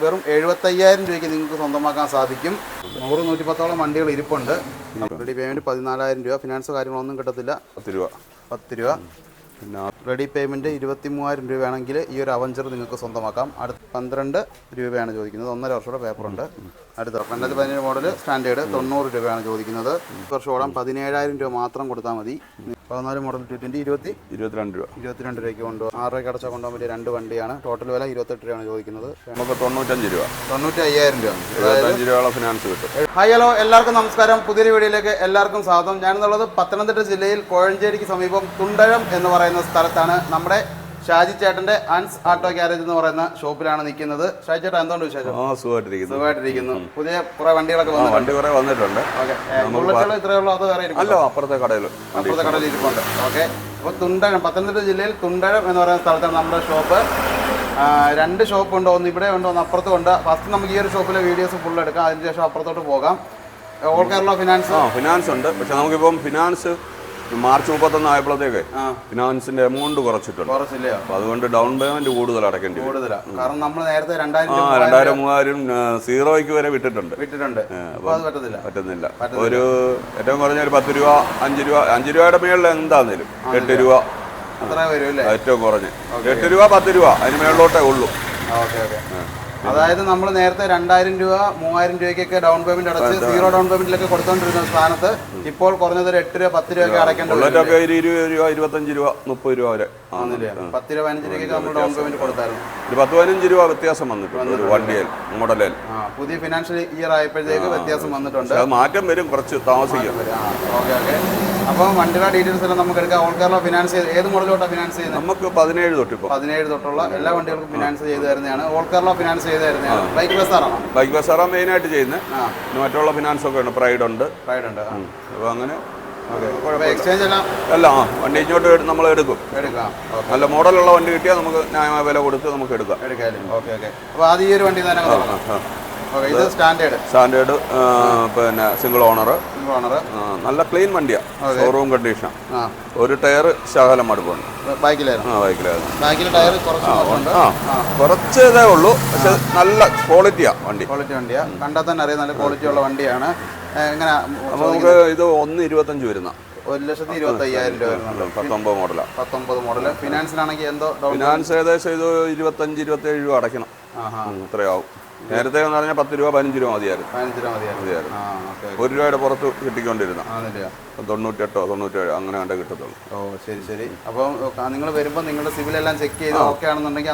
വെറും എഴുപത്തയ്യായിരം രൂപയ്ക്ക് നിങ്ങൾക്ക് സ്വന്തമാക്കാൻ സാധിക്കും. നൂറ് നൂറ്റിപ്പത്തോളം വണ്ടികൾ ഇരിപ്പുണ്ട്. റെഡി പേയ്മെന്റ് പതിനാലായിരം രൂപ. ഫിനാൻസ് കാര്യങ്ങളൊന്നും കിട്ടത്തില്ല. പത്ത് രൂപ. പത്ത് രൂപ. പിന്നെ റെഡി പേയ്മെന്റ് ഇരുപത്തി മൂവായിരം രൂപയാണെങ്കിൽ ഈ ഒരു അവഞ്ചർ നിങ്ങൾക്ക് സ്വന്തമാക്കാം. അടുത്ത പന്ത്രണ്ട് രൂപയാണ് ചോദിക്കുന്നത്. ഒന്നര പേപ്പർ പേപ്പറുണ്ട് അടുത്ത രണ്ടായിരത്തി പതിനേഴ് മോഡൽ സ്റ്റാൻഡേർഡ് തൊണ്ണൂറ് രൂപയാണ് ചോദിക്കുന്നത്. വർഷം ഓടാൻ പതിനേഴായിരം രൂപ മാത്രം കൊടുത്താൽ മതി. പതിനാല് മോഡൽ ടു ട്വന്റി ഇരുപത്തി? ഇരുപത്തിരണ്ട് രൂപ. ഇരുപത്തിരണ്ട് രൂപയ്ക്ക് കൊണ്ടുപോകും. ആറ് രൂപയ്ക്ക് അടച്ചാൽ കൊണ്ടുപോകാൻ പറ്റിയ രണ്ട് വണ്ടിയാണ്. ടോട്ടൽ വില ഇരുപത്തെട്ട് രൂപയാണ് ചോദിക്കുന്നത്. നമുക്ക് തൊണ്ണൂറ്റഞ്ച് രൂപ. തൊണ്ണൂറ്റി അയ്യായിരം രൂപ ഇരുപത്തഞ്ച് രൂപയോളം ഫിനാൻസ് കിട്ടും. ഹായ് ഹലോ എല്ലാവർക്കും നമസ്കാരം. പുതിയൊരു വീഡിയോയിലേക്ക് എല്ലാവർക്കും സ്വാഗതം. ഞാനെന്നുള്ളത് പത്തനംതിട്ട ജില്ലയിൽ കോഴഞ്ചേരിക്ക് സമീപം തുണ്ടഴം എന്ന് പറയുന്ന സ്ഥലത്താണ് നമ്മുടെ ഷാജി ചേട്ടന്റെ അൻസ് ആട്ടോ ഗ്യാരേജ് എന്ന് പറയുന്ന ഷോപ്പിലാണ് നിൽക്കുന്നത്. ഷാജി ചേട്ടൻ എന്തുകൊണ്ട് വിശേഷം? ആ സുഖമായിട്ടിരിക്കുന്നു. സുഖമായിട്ടിരിക്കുന്നു. പുതിയ കുറെ വണ്ടികളൊക്കെ വന്നു വണ്ടി കുറെ വന്നിട്ടുണ്ട്. ബുള്ളറ്റുകൾ ഇത്രയേ ഉള്ളൂ അത് വേറെ അല്ല അപ്പുറത്തെ കടയിൽ അപ്പുറത്തെ കടയിൽ ഇരിപ്പുണ്ട്. ഓക്കെ. അപ്പോൾ തുണ്ടഴം പത്തനംതിട്ട ജില്ലയിൽ തുണ്ടഴം എന്ന് പറയുന്ന സ്ഥലത്താണ് നമ്മുടെ ഷോപ്പ്. രണ്ട് ഷോപ്പ് ഉണ്ട് ഒന്ന് ഇവിടെ ഉണ്ട് ഒന്ന് അപ്പുറത്തും ഉണ്ട്. ഫസ്റ്റ് നമുക്ക് ഈ ഒരു ഷോപ്പിലെ വീഡിയോസ് ഫുൾ എടുക്കാം. അതിന് ശേഷം അപ്പുറത്തോട്ട് പോകാം. All Kerala finance? ആ ഫിനാൻസ് ഉണ്ട്. പക്ഷെ നമുക്കിപ്പം ഫിനാൻസ് മാർച്ച് മുപ്പത്തൊന്ന് ആയപ്പോഴത്തേക്ക് ഫിനാൻസിന്റെ എമൗണ്ട് കുറച്ചിട്ടുണ്ട്. അപ്പൊ അതുകൊണ്ട് ഡൗൺ പേയ്മെന്റ് കൂടുതൽ അടക്കേണ്ടി കാരണം നമ്മൾ നേരത്തെ രണ്ടായിരം മൂവായിരം സീറോയ്ക്ക് വരെ വിട്ടിട്ടുണ്ട്. വിട്ടിട്ടുണ്ട്. പറ്റുന്നില്ല ഒരു ഏറ്റവും കുറഞ്ഞ ഒരു പത്ത് രൂപ അഞ്ച് രൂപ അഞ്ച് രൂപയുടെ മേളിൽ എന്താന്നേലും എട്ട് രൂപ. ഏറ്റവും കുറഞ്ഞ്. എട്ട് രൂപ പത്ത് രൂപ അതിന് മേളിലോട്ടേ ഉള്ളൂ. Okay okay. അതായത് നമ്മൾ നേരത്തെ രണ്ടായിരം രൂപ മൂവായിരം രൂപയ്ക്കൊക്കെ ഡൗൺ പേയ്മെന്റ് അടച്ച് സീറോ ഡൗൺ പേയ്മെന്റിലൊക്കെ കൊടുത്തോണ്ടിരുന്ന സ്ഥാനത്ത് ഇപ്പോൾ കുറഞ്ഞത് ഒരു എട്ട് രൂപ പത്ത് രൂപയൊക്കെ അടയ്ക്കേണ്ടത് ഇരുപത് രൂപ ഇരുപത്തിയഞ്ച് രൂപ മുപ്പത് രൂപ വരെ? പത്ത് രൂപ പതിനഞ്ച് രൂപയൊക്കെ നമ്മൾ ഡൗൺ പേയ്മെന്റ് കൊടുത്തായിരുന്നു. ഒരു പത്ത് പതിനഞ്ച് രൂപ വ്യത്യാസം വന്നിട്ടുണ്ട്. വണ്ടിയിൽ മോഡലിൽ പുതിയ ഫിനാൻഷ്യൽ ഇയർ ആയപ്പോഴത്തേക്ക് വ്യത്യാസം വന്നിട്ടുണ്ട്. മാറ്റം വരും കുറച്ച് താമസിക്കും. Okay okay. അപ്പം വണ്ടിയുടെ ഡീറ്റെയിൽസ് എല്ലാം നമുക്ക് എടുക്കാം. ഓൾ കേരള ഫിനാൻസ് ചെയ്ത് ഏത് മോഡലോട്ടാണ് ഫിനാൻസ് ചെയ്യുന്നത്? നമുക്ക് പതിനേഴ് തൊട്ടിപ്പോൾ പതിനേഴ് തൊട്ടുള്ള എല്ലാ വണ്ടികൾക്കും ഫിനാൻസ് ചെയ്ത് തരുന്നതാണ്. ഓൾ കേരള ഫിനാൻസ് ചെയ്ത് തരുന്നതാണ്. ബൈക്ക് ബസ്സാറാണോ ബൈക്ക് ബസ്സാറാണ് മെയിനായിട്ട് ചെയ്യുന്നത്. പിന്നെ മറ്റുള്ള ഫിനാൻസ് ഒക്കെ ഉണ്ട്. പ്രൈഡ് ഉണ്ട്. പ്രൈഡ് ഉണ്ട്. അപ്പോൾ അങ്ങനെ അപ്പോൾ എക്സ്ചേഞ്ച് എല്ലാം? അല്ല ആ. വണ്ടി ഇങ്ങോട്ട് നമ്മൾ എടുക്കും. എടുക്കാം. നല്ല മോഡലുള്ള വണ്ടി കിട്ടിയാൽ നമുക്ക് ന്യായമായ വില കൊടുത്ത് നമുക്ക് എടുക്കാം. എടുക്കാം ഓക്കെ ഓക്കെ അപ്പോൾ ആദ്യം ഈ ഒരു വണ്ടി തന്നെ ഇത് സ്റ്റാൻഡേർഡ്? സ്റ്റാൻഡേർഡ് പിന്നെ സിംഗിൾ ഓണർ. ഓണർ. നല്ല ക്ലീൻ വണ്ടിയാണ് ഷോറൂം കണ്ടീഷൻ ഒരു ടയർ ശകലം മടുപ്പുണ്ട്. ബൈക്കിലായിരുന്നു? ആ ബൈക്കിലായിരുന്നു. ആ കുറച്ച് ഇതേ ഉള്ളൂ പക്ഷെ നല്ല ക്വാളിറ്റിയാ വണ്ടി. ക്വാളിറ്റി വണ്ടിയാണ് കണ്ടാൽ തന്നെ അറിയാം നല്ല ക്വാളിറ്റി ഉള്ള വണ്ടിയാണ്. എങ്ങനെ നമുക്ക് ഇത് ഒന്ന് ഇരുപത്തഞ്ച് വരുന്ന. ഒരു ലക്ഷത്തി ഇരുപത്തി അയ്യായിരം രൂപ പത്തൊമ്പത് മോഡലാണ് പത്തൊമ്പത് മോഡൽ ഫിനാൻസിനാണെങ്കിൽ എന്തോ ഫിനാൻസ് ഏകദേശം ഇത് ഇരുപത്തഞ്ച് ഇരുപത്തേഴ് രൂപ അടയ്ക്കണം. ഇത്രയാവും. നേരത്തെ എന്ന് പറഞ്ഞാൽ പത്ത് രൂപ പതിനഞ്ച് രൂപ മതിയായിരുന്നു. പതിനഞ്ച് രൂപ മതിയായിരുന്നു. ഒരു രൂപയുടെ പുറത്ത് കിട്ടിക്കൊണ്ടിരുന്ന തൊണ്ണൂറ്റെട്ടോ തൊണ്ണൂറ്റേഴോ അങ്ങനെ കണ്ടേ കിട്ടത്തുള്ളൂ. ഓ ശരി ശരി. അപ്പോൾ നിങ്ങൾ വരുമ്പോൾ നിങ്ങളുടെ സിവിൽ എല്ലാം ചെക്ക് ചെയ്ത് ഓക്കെ ആണെന്നുണ്ടെങ്കിൽ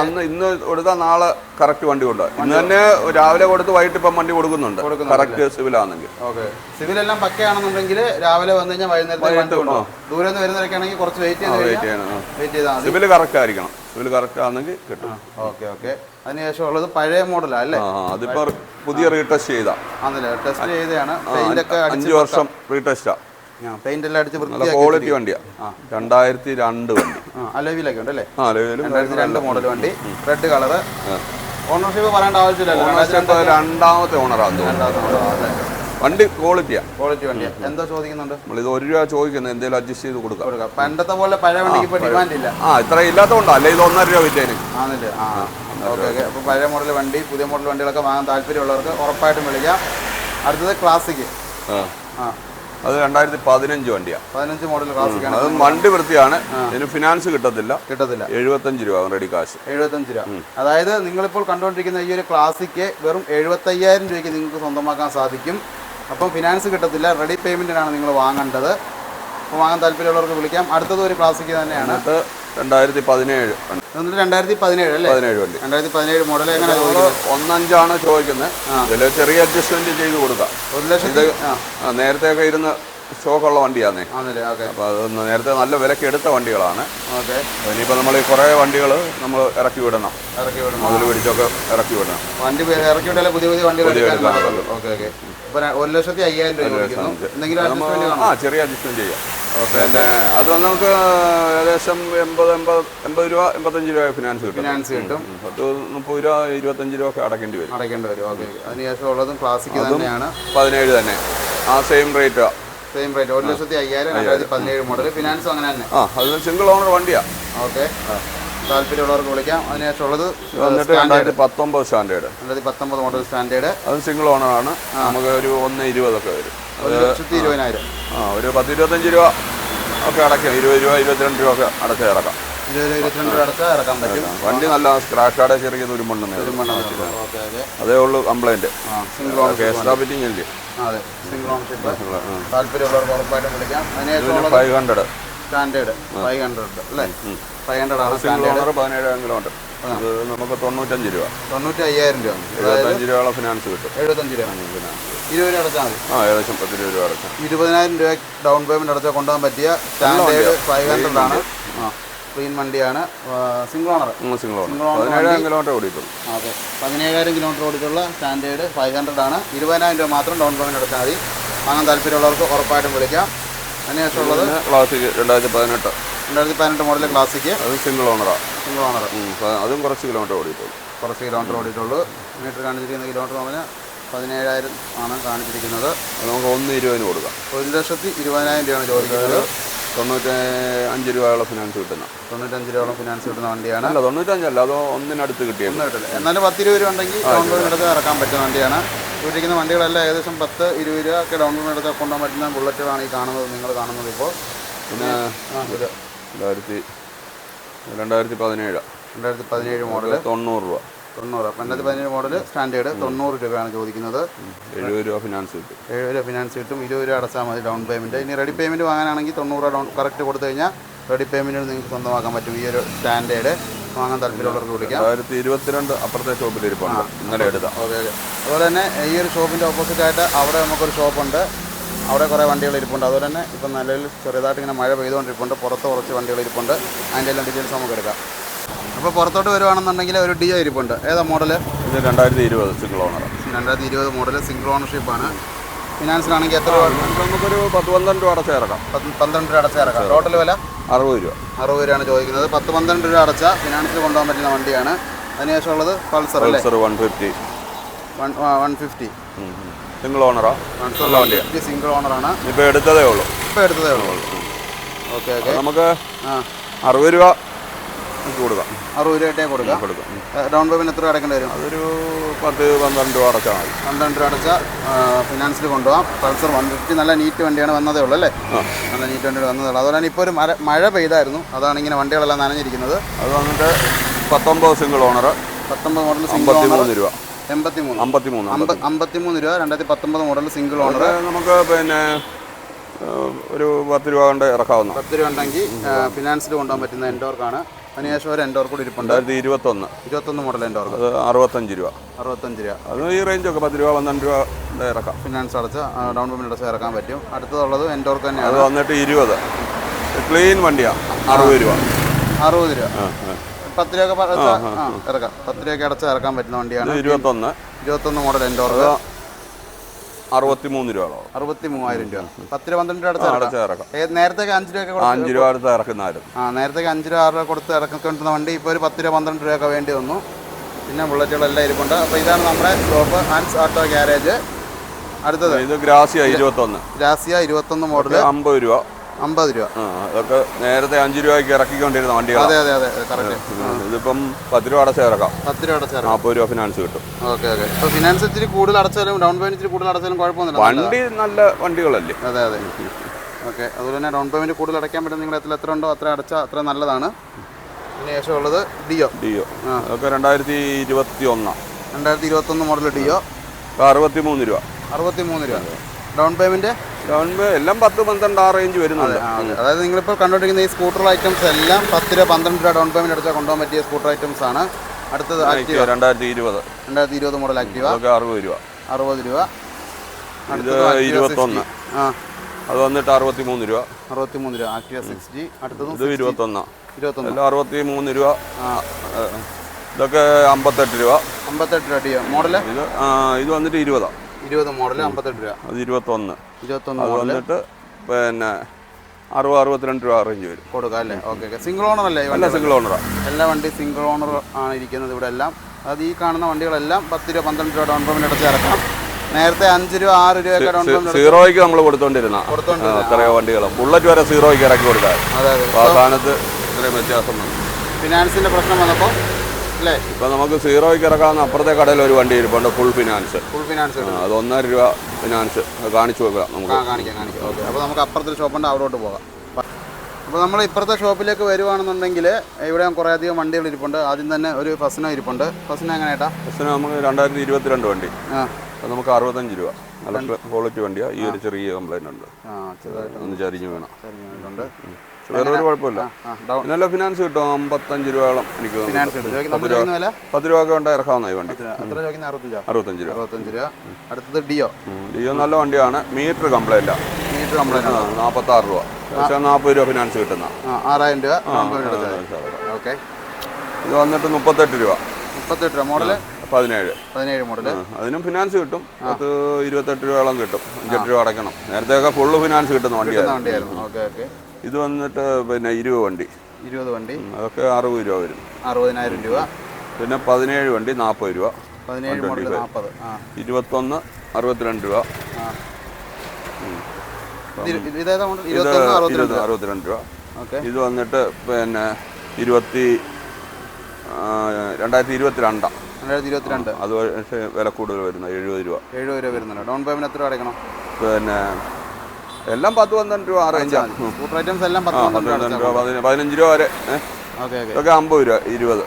അന്ന് ഇന്ന് കൊടുത്താൽ നാളെ കറക്റ്റ് വണ്ടി കൊണ്ടുപോകാം ഇന്ന് തന്നെ രാവിലെ കൊടുത്ത് വൈകിട്ട് ഇപ്പം വണ്ടി കൊടുക്കുന്നുണ്ട്. Correct സിവിലാണെങ്കിൽ okay. സിവിൽ എല്ലാം പക്കയാണെന്നുണ്ടെങ്കിൽ രാവിലെ വന്നു കഴിഞ്ഞാൽ വൈകുന്നേരത്തെ ദൂരെ നിന്ന് വരുന്നവരൊക്കെ ആണെങ്കിൽ കുറച്ച് വെയിറ്റ് ചെയ്ത് വെയിറ്റ് ചെയ്യണം. വെയിറ്റ് ചെയ്താൽ സിവിൽ കറക്റ്റ് ആയിരിക്കണം. സിവിൽ കറക്റ്റ് ആണെങ്കിൽ കിട്ടും. Okay okay. അതിനുശേഷം ഉള്ളത് പഴയ മോഡലാ അല്ലേ? അതിപ്പോ പുതിയ റീടെസ്റ്റ് ചെയ്താ. അഞ്ചു ടെസ്റ്റ് ചെയ്തതാണ്. അഞ്ച് വർഷം റീടെസ്റ്റാ പെയിന്റ് എല്ലാം അടിച്ച് നല്ല ക്വാളിറ്റി വണ്ടിയാ. രണ്ടായിരത്തി രണ്ട് വണ്ടി. അലവിലൊക്കെ ഉണ്ട് അല്ലേ? രണ്ടായിരത്തി രണ്ട് മോഡൽ വണ്ടി. റെഡ് കളറ് ഓണർഷിപ്പ് പറയേണ്ട ആവശ്യമില്ല രണ്ടാമത്തെ ഓണറാന്ന് തോന്നുന്നു. വണ്ടി ക്വാളിറ്റിയാ ക്വാളിറ്റി വണ്ടിയാ. എന്താ ചോദിക്കുന്നുണ്ട്? നമ്മൾ ഇത് ഒരു രൂപ ചോദിക്കുന്നത് എന്തെങ്കിലും അഡ്ജസ്റ്റ് ചെയ്ത് കൊടുക്കാം. കൊടുക്കാം. പണ്ടത്തെ പോലെ പഴയ വണ്ടിക്ക് ഇപ്പോൾ ഡിമാൻഡ് ഇല്ല. ആ ഇത്ര ഇല്ലാത്തതുകൊണ്ടോ. അല്ലെ ഇത് ഒന്നര രൂപ വിറ്റേന്. ആണല്ലേ? ആ. Okay okay. അപ്പോൾ പഴയ മോഡൽ വണ്ടി പുതിയ മോഡൽ വണ്ടികളൊക്കെ വാങ്ങാൻ താല്പര്യമുള്ളവർക്ക് ഉറപ്പായിട്ടും വിളിക്കാം. അടുത്തത് ക്ലാസിക് ആ. അത് രണ്ടായിരത്തി പതിനഞ്ച് വണ്ടിയാ. പതിനഞ്ച് മോഡൽ ക്ലാസിക് ആണ്. അത് വണ്ടി വൃത്തിയാണ്. ഇതിന് ഫിനാൻസ് കിട്ടത്തില്ല. കിട്ടത്തില്ല. എഴുപത്തഞ്ച് രൂപ റെഡി കാശ് എഴുപത്തഞ്ച് രൂപ. അതായത് നിങ്ങളിപ്പോൾ കണ്ടുകൊണ്ടിരിക്കുന്ന ഈ ഒരു ക്ലാസിക്ക് വെറും എഴുപത്തയ്യായിരം രൂപയ്ക്ക് നിങ്ങൾക്ക് സ്വന്തമാക്കാൻ സാധിക്കും. അപ്പം ഫിനാൻസ് കിട്ടത്തില്ല. റെഡി പേയ്മെന്റിനാണ് നിങ്ങൾ വാങ്ങേണ്ടത്. അപ്പോൾ വാങ്ങാൻ താല്പര്യമുള്ളവർക്ക് വിളിക്കാം. അടുത്തത് ഒരു ക്ലാസിക്ക് തന്നെയാണ്. എന്നിട്ട് രണ്ടായിരത്തി പതിനേഴ് എന്നിട്ട് രണ്ടായിരത്തി പതിനേഴ് അല്ലേ? പതിനേഴ് വണ്ടി. രണ്ടായിരത്തി പതിനേഴ് മോഡൽ എങ്ങനെ ഒന്നഞ്ചാണ് ചോദിക്കുന്നത്. ഇതിൽ ചെറിയ അഡ്ജസ്റ്റ്മെന്റ് ചെയ്ത് കൊടുക്കാം. ഒരു ലക്ഷം നേരത്തെ ഒക്കെ ഇരുന്ന് സ്റ്റോക്കുള്ള വണ്ടിയാന്നേ. അപ്പോൾ അത് നേരത്തെ നല്ല വിലക്ക് എടുത്ത വണ്ടികളാണ്. ഓക്കെ. ഇനിയിപ്പോൾ നമ്മൾ ഈ കുറേ വണ്ടികൾ നമ്മൾ ഇറക്കി വിടണം. ഇറക്കി വിടണം. മുതൽ പിടിച്ചൊക്കെ ഇറക്കി വിടണം. വണ്ടി ഇറക്കി വിട്ടാലേ പുതിയ പുതിയ വണ്ടികൾ ഓക്കെ ഓക്കെ. ഒരു ലക്ഷത്തി അയ്യായിരം രൂപ ആ ചെറിയ അഡ്ജസ്റ്റ്മെന്റ് ചെയ്യാം. പിന്നെ അത് നമുക്ക് ഏകദേശം എൺപത് എൺപത് എൺപത് രൂപ എൺപത്തഞ്ച് രൂപ ഫിനാൻസ് കിട്ടും. ഫിനാൻസ് കിട്ടും. പത്ത് മുപ്പത് രൂപ ഇരുപത്തഞ്ച് രൂപ ഒക്കെ അടക്കേണ്ടി വരും. അടയ്ക്കേണ്ടി വരും. ഓക്കെ അതിനുശേഷം ഉള്ളതും ക്ലാസിക് തന്നെയാണ്. പതിനേഴ് തന്നെ. ആ സെയിം റേറ്റ് സെയിം റേറ്റ് ഒരു ലക്ഷത്തി അയ്യായിരം രണ്ടായിരത്തി പതിനേഴ് മോഡൽ ഫിനാൻസും അങ്ങനെ തന്നെ. ആ അത് സിംഗിൾ ഓണർ വണ്ടിയാ. ഓക്കെ താല്പര്യമുള്ളവർക്ക് വിളിക്കാം. അതിനുശേഷം ഉള്ളത് വന്നിട്ട് രണ്ടായിരത്തി പത്തൊമ്പത് സ്റ്റാൻഡേർഡ് രണ്ടായിരത്തി പത്തൊമ്പത് മോഡൽ സ്റ്റാൻഡേർഡ് അത് സിംഗിൾ ഓണറാണ് നമുക്ക് ഒരു ഒന്ന് ഇരുപതൊക്കെ വരും. ഒരു ലക്ഷത്തി ഇരുപതിനായിരം. ആ ഒരു പത്ത് ഇരുപത്തഞ്ച് രൂപ ഒക്കെ അടയ്ക്കാം. ഇരുപത് രൂപ ഇരുപത്തിരണ്ട് രൂപ ഒക്കെ അടച്ച് ഇറക്കാം ഇരുപത് ഇരുപത്തിരണ്ട് രൂപ ഇറക്കാൻ പറ്റും. വണ്ടി നല്ല സ്ക്രാച്ച് ആടെ ചെറിയ ഓക്കെ അതേ ഉള്ളൂ കംപ്ലൈന്റ് ഫിറ്റിംഗ് ഇല്ലേ അതെ സിംഗിൾ താല്പര്യമുള്ളവർക്ക് ഉറപ്പായിട്ടും വിളിക്കാം. Five hundred standard five hundred അല്ലേ? ഫൈവ് ഹൺഡ്രഡ് ആണ് സ്റ്റാൻഡേർഡ് പതിനേഴായിരം കിലോമീറ്റർ. നമുക്ക് തൊണ്ണൂറ്റഞ്ച് രൂപ. തൊണ്ണൂറ്റി അയ്യായിരം രൂപ എഴുപത്തഞ്ച് രൂപയുള്ള ഫിനാൻസ് കിട്ടും. എഴുപത്തഞ്ച് രൂപ. ഇരുപത് രൂപ അടച്ചാൽ മതി. ആ ഏകദേശം പത്ത് രൂപ ഇരുപതിനായിരം രൂപ ഡൗൺ പേയ്മെന്റ് അടച്ചാൽ കൊണ്ടുപോകാൻ പറ്റിയ സ്റ്റാൻഡേർഡ് ഫൈവ് ഹൺഡ്രഡ് ആണ്. ക്ലീൻ വണ്ടിയാണ് സിംഗിൾ ഓണർ സിംഗിൾ ഓണർ പതിനേഴായിരം കിലോമീറ്റർ ഓടിയിട്ടുള്ളൂ. അതെ. പതിനേഴായിരം കിലോമീറ്റർ ഓടിയിട്ടുള്ള സ്റ്റാൻഡേർഡ് ഫൈവ് ഹൺഡ്രഡ് ആണ്. ഇരുപതിനായിരം രൂപ മാത്രം ഡൗൺ പേയ്മെന്റ് അടച്ചാൽ മതി. വാങ്ങാൻ താല്പര്യമുള്ളവർക്ക് ഉറപ്പായിട്ടും വിളിക്കാം. അതിനുശേഷമുള്ളത് ഉള്ളത് ക്ലാസിക് രണ്ടായിരത്തി പതിനെട്ട് രണ്ടായിരത്തി പതിനെട്ട് മോഡൽ ക്ലാസിക് അത് സിംഗിൾ ഓണറാണ് സിംഗിൾ ഓണർ അതും കുറച്ച് കിലോമീറ്റർ ഓടിയിട്ടുള്ളൂ. കുറച്ച് കിലോമീറ്റർ ഓടിയിട്ടുള്ളൂ. മീറ്റർ കാണിച്ചിരിക്കുന്ന കിലോമീറ്റർ പറഞ്ഞാൽ പതിനേഴായിരം ആണ് കാണിച്ചിരിക്കുന്നത്. നമുക്ക് ഒന്ന് ഇരുപതിന് കൊടുക്കാം. ഒരു ലക്ഷത്തി ഇരുപതിനായിരം രൂപയാണ് ചോദിക്കുന്നത്. തൊണ്ണൂറ്റി അഞ്ച് രൂപയുള്ള ഫിനാൻസ് കിട്ടുന്ന. തൊണ്ണൂറ്റഞ്ച് രൂപയോളം ഫിനാൻസ് കിട്ടുന്ന വണ്ടിയാണ്. അല്ല തൊണ്ണൂറ്റഞ്ചല്ല അത് ഒന്നിനടുത്ത് കിട്ടിയത് കിട്ടില്ല എന്നാലും പത്ത് ഇരുപത് രൂപ ഉണ്ടെങ്കിൽ ഡൗൺ പേയ്മെന്റ് എടുത്ത് ഇറക്കാൻ പറ്റുന്ന വണ്ടിയാണ്. ഇരിക്കുന്ന വണ്ടികളെല്ലാം ഏകദേശം പത്ത് ഇരുപത് രൂപ ഒക്കെ ഡൗൺ പേയ്മെന്റ് എടുത്ത് കൊണ്ടുപോകാൻ പറ്റുന്ന ബുള്ളറ്റുകളാണ് ഈ കാണുന്നത് നിങ്ങൾ കാണുന്നത് ഇപ്പോൾ. പിന്നെ രണ്ടായിരത്തി രണ്ടായിരത്തി പതിനേഴ്. രണ്ടായിരത്തി പതിനേഴ് മോഡൽ തൊണ്ണൂറ് രൂപ. തൊണ്ണൂറ്. രണ്ടായിരത്തി പതിനേഴ് മോഡൽ സ്റ്റാൻഡേർഡ് തൊണ്ണൂറ് രൂപയാണ് ചോദിക്കുന്നത്. എഴുപത് രൂപ ഫിനാൻസ് കിട്ടും. എഴുപത് രൂപ ഫിനാൻസ് കിട്ടും. ഇരുപത് രൂപ അടച്ചാൽ മതി ഡൗൺ പേയ്മെന്റ്. ഇനി റെഡി പേയ്മെന്റ് വാങ്ങാനാണെങ്കിൽ തൊണ്ണൂറ് രൂപ ഡൗൺ കറക്റ്റ് കൊടുത്തു കഴിഞ്ഞാൽ റെഡി പേയ്മെന്റ് നിങ്ങൾക്ക് സ്വന്തമാക്കാൻ പറ്റും. ഈ ഒരു സ്റ്റാൻഡേർഡ് വാങ്ങാൻ താല്പര്യമുള്ളവർക്ക് വിളിക്കാം. രണ്ടായിരത്തി ഇരുപത്തിരണ്ട് അപ്പുറത്തെ ഷോപ്പിൽ ഇരിപ്പുണ്ട്. ഇന്നലെ എടുത്താൽ ഓക്കെ ഓക്കെ. അതുപോലെ തന്നെ ഈ ഒരു ഷോപ്പിന്റെ ഓപ്പോസിറ്റ് ആയിട്ട് അവിടെ നമുക്കൊരു ഷോപ്പുണ്ട്. അവിടെ കുറേ വണ്ടികൾ ഇരിപ്പുണ്ട്. അതുപോലെ തന്നെ ഇപ്പം നിലവിൽ ചെറുതായിട്ട് ഇങ്ങനെ മഴ പെയ്തുകൊണ്ടിരിപ്പുണ്ട്. പുറത്ത് കുറച്ച് വണ്ടികൾ ഇരിപ്പുണ്ട്. അതിന്റെ എല്ലാം ഡീറ്റെയിൽസ് നമുക്ക് എടുക്കാം. അപ്പോൾ പുറത്തോട്ട് വരുവാണെന്നുണ്ടെങ്കിൽ ഒരു ഡിയോ ഇരിപ്പുണ്ട് ഏതാ മോഡൽ ഇത് രണ്ടായിരത്തി ഇരുപത് സിംഗിൾ ഓണർ രണ്ടായിരത്തി ഇരുപത് മോഡൽ സിംഗിൾ ഓണർഷിപ്പാണ് ഫിനാൻസിലാണെങ്കിൽ എത്ര രൂപ? നമുക്കൊരു പത്ത് പന്ത്രണ്ട് രൂപ അടച്ചാൽ ഇറക്കാം പത്ത് പന്ത്രണ്ട് രൂപ അടച്ചാൽ ഇറക്കാം ടോട്ടൽ വില? അറുപത് രൂപ. അറുപത് രൂപയാണ് ചോദിക്കുന്നത്. പത്ത് പന്ത്രണ്ട് രൂപ അടച്ച ഫിനാൻസിൽ കൊണ്ടുപോകാൻ പറ്റുന്ന വണ്ടിയാണ്. അതിനുശേഷം ഉള്ളത് Pulsar Pulsar one fifty one one fifty single ഓണറാ വണ്ടി സിംഗിൾ ഓണറാണ് ഇപ്പോൾ എടുത്തതേ ഉള്ളൂ. ഇപ്പോൾ എടുത്തതേ ഉള്ളൂ. ഓക്കെ ഓക്കെ നമുക്ക് ആ. അറുപത് രൂപ കൊടുക്കാം. അറുപത് രൂപയായിട്ടേ കൊടുക്കാം. കൊടുക്കാം. ഡൗൺ എത്ര അടക്കേണ്ടി വരും? അതൊരു പത്ത് പന്ത്രണ്ട് രൂപ അടച്ചാൽ മതി. പന്ത്രണ്ട് രൂപ ഫിനാൻസിൽ കൊണ്ടുപോകാം. പൾസർ വൺ ഫിഫ്റ്റി നല്ല നീറ്റ് വണ്ടിയാണ് വന്നതേ ഉള്ളൂ അല്ലേ? നല്ല നീറ്റ് വണ്ടി വന്നതേ ഉള്ളൂ. അതുപോലെ തന്നെ ഇപ്പോൾ ഒരു മഴ മഴ പെയ്തായിരുന്നു. അതാണ് ഇങ്ങനെ വണ്ടികളെല്ലാം നനഞ്ഞിരിക്കുന്നത്. അത് വന്നിട്ട് പത്തൊമ്പത് സിംഗിൾ ഓണർ പത്തൊമ്പത് മോഡൽ സിംഗിൾ ഓണർ രൂപ. എൺപത്തി മൂന്ന് അമ്പത്തി മൂന്ന് അമ്പ അമ്പത്തിമൂന്ന് രൂപ രണ്ടായിരത്തി പത്തൊമ്പത് മോഡൽ സിംഗിൾ ഓണർ നമുക്ക് പിന്നെ ഒരു പത്ത് രൂപ കൊണ്ട് ഇറക്കാവുന്ന പത്ത് രൂപ ഉണ്ടെങ്കിൽ ഫിനാൻസിൽ കൊണ്ടുപോകാൻ പറ്റുന്ന എൻഡോർക്കാണ് അതിനുശേഷം ഒരു കൂടി ഇരിപ്പുണ്ട്. രണ്ടായിരത്തി ഇരുപത്തൊന്ന്. ഇരുപത്തൊന്ന് മോഡൽ അത് അറുപത്തഞ്ച് രൂപ. അറുപത്തഞ്ച് രൂപ. അത് ഈ റേഞ്ചൊക്കെ പത്ത് രൂപ പന്ത്രണ്ട് രൂപ ഇറക്കാം. ഫിനാൻസ് അടച്ച് ഡൗൺ പേയ്മെന്റ് അടച്ച് ഇറക്കാൻ പറ്റും. അടുത്തതുള്ളത് എൻഡോർക്ക് അത് തന്നെയാണ് വന്നിട്ട് ഇരുപത്. ക്ലീൻ വണ്ടിയാണ് അറുപത് രൂപ. അറുപത് രൂപ. പത്ത് രൂപ ഇറക്കാം. പത്ത് രൂപയ്ക്ക് അടച്ച് ഇറക്കാൻ പറ്റുന്ന വണ്ടിയാണ്. ഇരുപത്തൊന്ന്. ഇരുപത്തൊന്ന് മോഡൽ എൻഡോർക്ക് അറുപത്തി മൂന്ന് രൂപ അറുപത്തി മൂവായിരം രൂപ. പത്ത് രൂപ പന്ത്രണ്ട് രൂപ അടച്ച് ഇറക്കാം. നേരത്തെ അഞ്ച് കൊടുത്ത് അഞ്ച് രൂപ അടുത്ത് ഇറക്കുന്നതായിരുന്നു. ആ നേരത്തെ അഞ്ച് രൂപ ആറ് രൂപ കൊടുത്ത് ഇറക്കിക്കൊണ്ടിരുന്ന വണ്ടി ഇപ്പോൾ ഒരു പത്ത് രൂപ പന്ത്രണ്ട് രൂപയൊക്കെ വേണ്ടി വന്നു. പിന്നെ ബുള്ളറ്റുകളെല്ലാം ഇരിപ്പുണ്ട്. അപ്പോൾ ഇതാണ് നമ്മുടെ ഷോപ്പ് ആൻസ് ഓട്ടോ ഗ്യാരേജ്. അടുത്തത് ഇത് ഗ്രാസിയ ഇരുപത്തൊന്ന്. ഗ്രാസിയ ഇരുപത്തൊന്ന് മോഡൽ അമ്പത് രൂപ. അമ്പത് രൂപ. അതൊക്കെ നേരത്തെ അഞ്ച് രൂപയ്ക്ക് ഇറക്കിക്കൊണ്ടിരുന്ന വണ്ടി അതെ അതെ അതെ ഇതിപ്പം പത്ത് രൂപ അടച്ചാൽ ഇറക്കാം. പത്ത് രൂപ അടച്ചാൽ നാൽപ്പത് രൂപ ഫിനാൻസ് കിട്ടും. Okay okay. അപ്പോൾ ഫിനാൻസ് ഇച്ചിരി കൂടുതൽ അടച്ചാലും ഡൗൺ പേയ്മെന്റ് ഇച്ചിരി കൂടുതൽ അടച്ചാലും കുഴപ്പമൊന്നുമില്ല വണ്ടി നല്ല വണ്ടികളല്ലേ? അതെ അതെ. ഓക്കെ അതുപോലെ തന്നെ ഡൗൺ പേയ്മെന്റ് കൂടുതൽ അടയ്ക്കാൻ പറ്റും നിങ്ങൾ എത്ര എത്ര ഉണ്ടോ അത്ര അടച്ചാൽ അത്ര നല്ലതാണ്. അതിന് ശേഷം ഉള്ളത് ഡിയോ. ഡിയോ. അതൊക്കെ രണ്ടായിരത്തി ഇരുപത്തി ഒന്നാണ് രണ്ടായിരത്തി ഇരുപത്തൊന്ന് മോഡൽ ഡിയോ. അറുപത്തി മൂന്ന് രൂപ. അറുപത്തി മൂന്ന് രൂപ. ഡൗൺ പേയ്മെന്റ് എല്ലാം പത്ത് പന്ത്രണ്ട് ആ റേഞ്ച് വരുന്നുണ്ട്. അതെ. അതായത് നിങ്ങളിപ്പോൾ കണ്ടുകൊണ്ടിരിക്കുന്ന ഈ സ്കൂട്ടർ ഐറ്റംസ് എല്ലാം പത്ത് രൂപ പന്ത്രണ്ട് രൂപ ഡൗൺ പേയ്മെന്റ് അടച്ചാൽ കൊണ്ടുപോകാൻ പറ്റിയ സ്കൂട്ടർ ഐറ്റംസ് ആണ്. അടുത്തത് ആക്റ്റീവ രണ്ടായിരത്തി ഇരുപത് രണ്ടായിരത്തി ഇരുപത് മോഡൽ ആക്റ്റീവ അറുപത് രൂപ. അറുപത് രൂപ. ഇത് ഇരുപത്തൊന്ന്. ആ. അത് വന്നിട്ട് അറുപത്തി മൂന്ന് രൂപ. അറുപത്തി മൂന്ന് രൂപ ആക്റ്റീവ സിക്സ് ജി അടുത്തതും ഇത് ഇരുപത്തൊന്ന്. എല്ലാം അറുപത്തി മൂന്ന് രൂപ ഇതൊക്കെ അമ്പത്തെട്ട് രൂപ. അമ്പത്തെട്ട് രൂപ മോഡൽ ഇത് ഇത് വന്നിട്ട് ഇരുപതാണ് ഇരുപത് മോഡൽ അമ്പത്തെട്ട് രൂപ. അത് ഇരുപത്തൊന്ന്. ഇരുപത്തൊന്ന് അത് വന്നിട്ട് പിന്നെ അറുപത് അറുപത്തിരണ്ട് രൂപ റേഞ്ച് വരും. കൊടുക്കാം അല്ലേ? ഓക്കെ ഓക്കെ സിംഗിൾ ഓണർ അല്ലേ അല്ല സിംഗിൾ ഓണറാണ് എല്ലാ വണ്ടി സിംഗിൾ ഓണർ ആണ് ഇരിക്കുന്നത് ഇവിടെ എല്ലാം. അത് ഈ കാണുന്ന വണ്ടികളെല്ലാം പത്ത് രൂപ പന്ത്രണ്ട് രൂപ ഡൗൺ പേയ്മെന്റ് അടച്ച് ഇറക്കാം നേരത്തെ അഞ്ച് രൂപ ആറ് രൂപയൊക്കെ ഡൗൺ പേയ്മെന്റ് സീറോയ്ക്ക് നമ്മൾ കൊടുത്തോണ്ടിരുന്ന എത്രയോ വണ്ടികൾ ബുള്ളറ്റ് വരെ സീറോയ്ക്ക് ഇറക്കി കൊടുക്കാൻ അതെ അതെ. സ്ഥാനത്ത് ഇത്രയും വ്യത്യാസം വന്നു. ഫിനാൻസിന്റെ പ്രശ്നം വന്നപ്പോൾ അല്ലേ? ഇപ്പൊ നമുക്ക് സീറോയ്ക്ക് ഇറക്കാവുന്ന അപ്പുറത്തെ കടയിൽ ഒരു വണ്ടി ഇരിപ്പുണ്ട് ഫുൾ ഫിനാൻസ് ഫുൾ ഫിനാൻസ് അത് ഒന്നര രൂപ ഫിനാൻസ് കാണിച്ചു വെക്കാം നമുക്ക്. ആ കാണിക്കാം കാണിക്കാം. ഓക്കെ. അപ്പോൾ നമുക്ക് അപ്പുറത്തെ ഷോപ്പുണ്ട് അവിടോട്ട് പോകാം. അപ്പോൾ നമ്മൾ ഇപ്പുറത്തെ ഷോപ്പിലേക്ക് വരുവാണെന്നുണ്ടെങ്കിൽ ഇവിടെ കുറേ അധികം വണ്ടികൾ ഇരിപ്പുണ്ട്. ആദ്യം തന്നെ ഒരു ഫസിനോ ഇരിപ്പുണ്ട്. ഫസിനോ എങ്ങനെയാട്ടാ ഏട്ടാ? നമുക്ക് രണ്ടായിരത്തി ഇരുപത്തിരണ്ട് വണ്ടി. ആ. അത് നമുക്ക് അറുപത്തഞ്ച് രൂപ. നല്ല ക്വാളിറ്റി വണ്ടിയാണ് ഈ ഒരു ചെറിയ കംപ്ലൈന്റ് ഉണ്ട്. ഒന്ന് ചരിഞ്ഞ് വേണം. ചെറിയുന്നുണ്ട് വേറെ ഒരു കുഴപ്പമില്ല. നല്ല ഫിനാൻസ് കിട്ടും. അമ്പത്തഞ്ച് രൂപയോളം എനിക്ക് പത്ത് രൂപ ഒക്കെ ഉണ്ട് ഇറക്കാവുന്ന ഈ വണ്ടി. അറുപത്തഞ്ചോ? രൂപ. അടുത്തത് ഡിയോ? ഡിയോ നല്ല വണ്ടിയാണ്. മീറ്റർ കംപ്ലൈന്റ് മീറ്റർ കംപ്ലൈന്റ് നാൽപ്പത്തി ആറ് രൂപ. പക്ഷേ നാൽപ്പത് രൂപ ഫിനാൻസ് കിട്ടുന്ന. ആറായിരം രൂപ ഓക്കെ. ഇത് വന്നിട്ട് മുപ്പത്തെട്ട് രൂപ. മുപ്പത്തെട്ട് രൂപ. മോഡൽ? പതിനേഴ്. പതിനേഴ് മോഡൽ. അതിനും ഫിനാൻസ് കിട്ടും. പത്ത് ഇരുപത്തെട്ട് രൂപയോളം കിട്ടും. അഞ്ചെട്ട് രൂപ അടയ്ക്കണം. നേരത്തെയൊക്കെ ഫുള്ള് ഫിനാൻസ് കിട്ടുന്ന വണ്ടിയായിരുന്നു. Okay okay. ഇത് വന്നിട്ട് പിന്നെ ഇരുപത് വണ്ടി. ഇരുപത് വണ്ടി. അതൊക്കെ അറുപത് രൂപ വരും. അറുപതിനായിരം രൂപ. പിന്നെ പതിനേഴ് വണ്ടി നാൽപ്പത് രൂപ. പതിനേഴ് മോഡൽ നാൽപ്പത് ആ. ഇരുപത്തൊന്ന് അറുപത്തിരണ്ട് രൂപ. ഇത് അറുപത്തിരണ്ട്. രൂപ. ഇത് വന്നിട്ട് പിന്നെ ഇരുപത്തി രണ്ടായിരത്തി ഇരുപത്തിരണ്ടാണ് രണ്ടായിരത്തി ഇരുപത്തിരണ്ട് അത് പക്ഷേ വില കൂടുതൽ വരുന്നത് എഴുപത് രൂപ. എഴുപത് രൂപ വരുന്നുണ്ട്. ഡൗൺ പേയ്മെന്റ് എത്ര അടയ്ക്കണം? പിന്നെ എല്ലാം പത്ത് പന്ത്രണ്ട് രൂപ ആ റേഞ്ചാണ് സ്കൂട്ടർ ഐറ്റംസ് എല്ലാം പത്ത് പന്ത്രണ്ട് രൂപ പതിനഞ്ച് രൂപ വരെ ഓക്കെ ഇതൊക്കെ അമ്പത് രൂപ ഇരുപത്.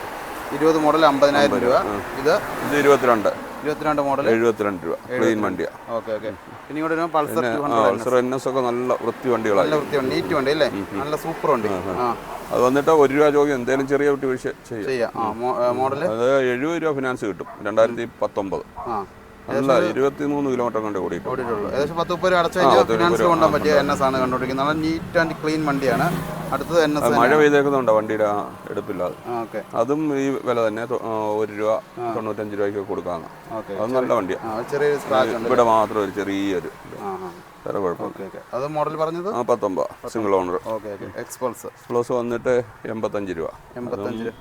ഇരുപത് മോഡൽ അമ്പതിനായിരം രൂപ. ഇത് ഇത് ഇരുപത്തിരണ്ട്. ഇരുപത്തിരണ്ട് മോഡൽ എഴുപത്തിരണ്ട് രൂപ ക്ലീൻ വണ്ടിയാണ് ഓക്കെ ഓക്കെ. പിന്നെ ഇവിടെ പൾസർ എൻ എസ് ഒക്കെ നല്ല വൃത്തി വണ്ടികളാണ് നല്ല വൃത്തിയുണ്ട് നീറ്റ് വണ്ടി അല്ലേ? നല്ല സൂപ്പർ വണ്ടി. അത് വന്നിട്ട് ഒരു രൂപ ചോദ്യം എന്തെങ്കിലും ചെറിയ കുട്ടി വീഴ്ച ചെയ്യാം. മോഡൽ അത് എഴുപത് രൂപ ഫിനാൻസ് കിട്ടും രണ്ടായിരത്തി പത്തൊമ്പത്. ആ നല്ല ഇരുപത്തി മൂന്ന് കിലോമീറ്റർ കണ്ട് കൂടിയിട്ട് ഓടിയിട്ടുള്ളൂ. ഏകദേശം പത്ത് മുപ്പത് അടച്ചു കഴിഞ്ഞാൽ ഫിനാൻസ് കൊണ്ടാൻ പറ്റിയ എൻ എസ് ആണ് കണ്ടുപിടിക്കുന്നത്. നല്ല നീറ്റ് ആൻഡ് ക്ലീൻ വണ്ടിയാണ്. അടുത്തത് എൻ എസ് മഴ പെയ്തേക്കുന്നുണ്ട് വണ്ടിയുടെ എടുപ്പില്ലാതെ. ഓക്കെ. അതും ഈ വില തന്നെ. ഒരു രൂപ തൊണ്ണൂറ്റഞ്ച് രൂപയ്ക്ക് കൊടുക്കാന്ന്. അത് നല്ല വണ്ടിയാണ് ചെറിയൊരു സ്ക്രാച്ച് ഇവിടെ മാത്രം ഒരു ചെറിയൊരു വേറെ കുഴപ്പമില്ല. അത് മോഡൽ പറഞ്ഞത്? പത്തൊമ്പത്. Single owner okay Xpulse plus വന്നിട്ട് എൺപത്തഞ്ച് രൂപ. എൺപത്തഞ്ച്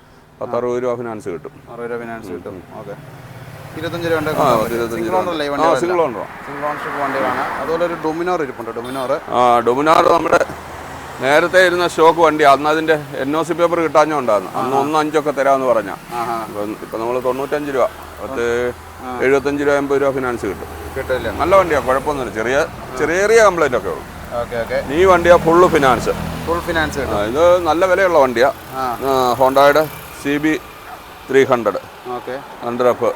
പത്തറുപത് രൂപ ഫിനാൻസ് കിട്ടും. അറുപത് രൂപ ഫിനാൻസ് കിട്ടും. ഓക്കെ. ഇരുപത്തഞ്ച് രൂപ സിംഗിൾ വണ്ടി സിംഗിൾ ഓണർഷിപ്പ് വണ്ടികളാണ്. അതുപോലെ ഒരു ഡൊമിനോർ ഇരിപ്പുണ്ട്. ഡൊമിനോർ. ആ ഡൊമിനോർ നമ്മുടെ നേരത്തെ ഇരുന്ന സ്റ്റോക്ക് വണ്ടി. അന്ന് അതിന്റെ എൻ ഒ സി പേപ്പർ കിട്ടാഞ്ഞുണ്ടായിരുന്നു അന്ന് ഒന്ന് അഞ്ചൊക്കെ തരാന്ന് പറഞ്ഞ. ഇപ്പൊ നമ്മൾ നമ്മൾ തൊണ്ണൂറ്റഞ്ച് രൂപ. പത്ത് എഴുപത്തഞ്ച് രൂപ എൺപത് രൂപ ഫിനാൻസ് കിട്ടും. കിട്ടില്ല നല്ല വണ്ടിയാ. കുഴപ്പമൊന്നുമില്ല. ചെറിയ ചെറിയ ചെറിയ കംപ്ലൈന്റ് ഒക്കെ ഉള്ളൂ. ഈ വണ്ടിയാ ഫുള്ള് ഫിനാൻസ് ഫുൾ ഫിനാൻസ് ഇത് നല്ല വിലയുള്ള വണ്ടിയാ. ഹോണ്ടായുടെ C B three hundred okay. Hundred F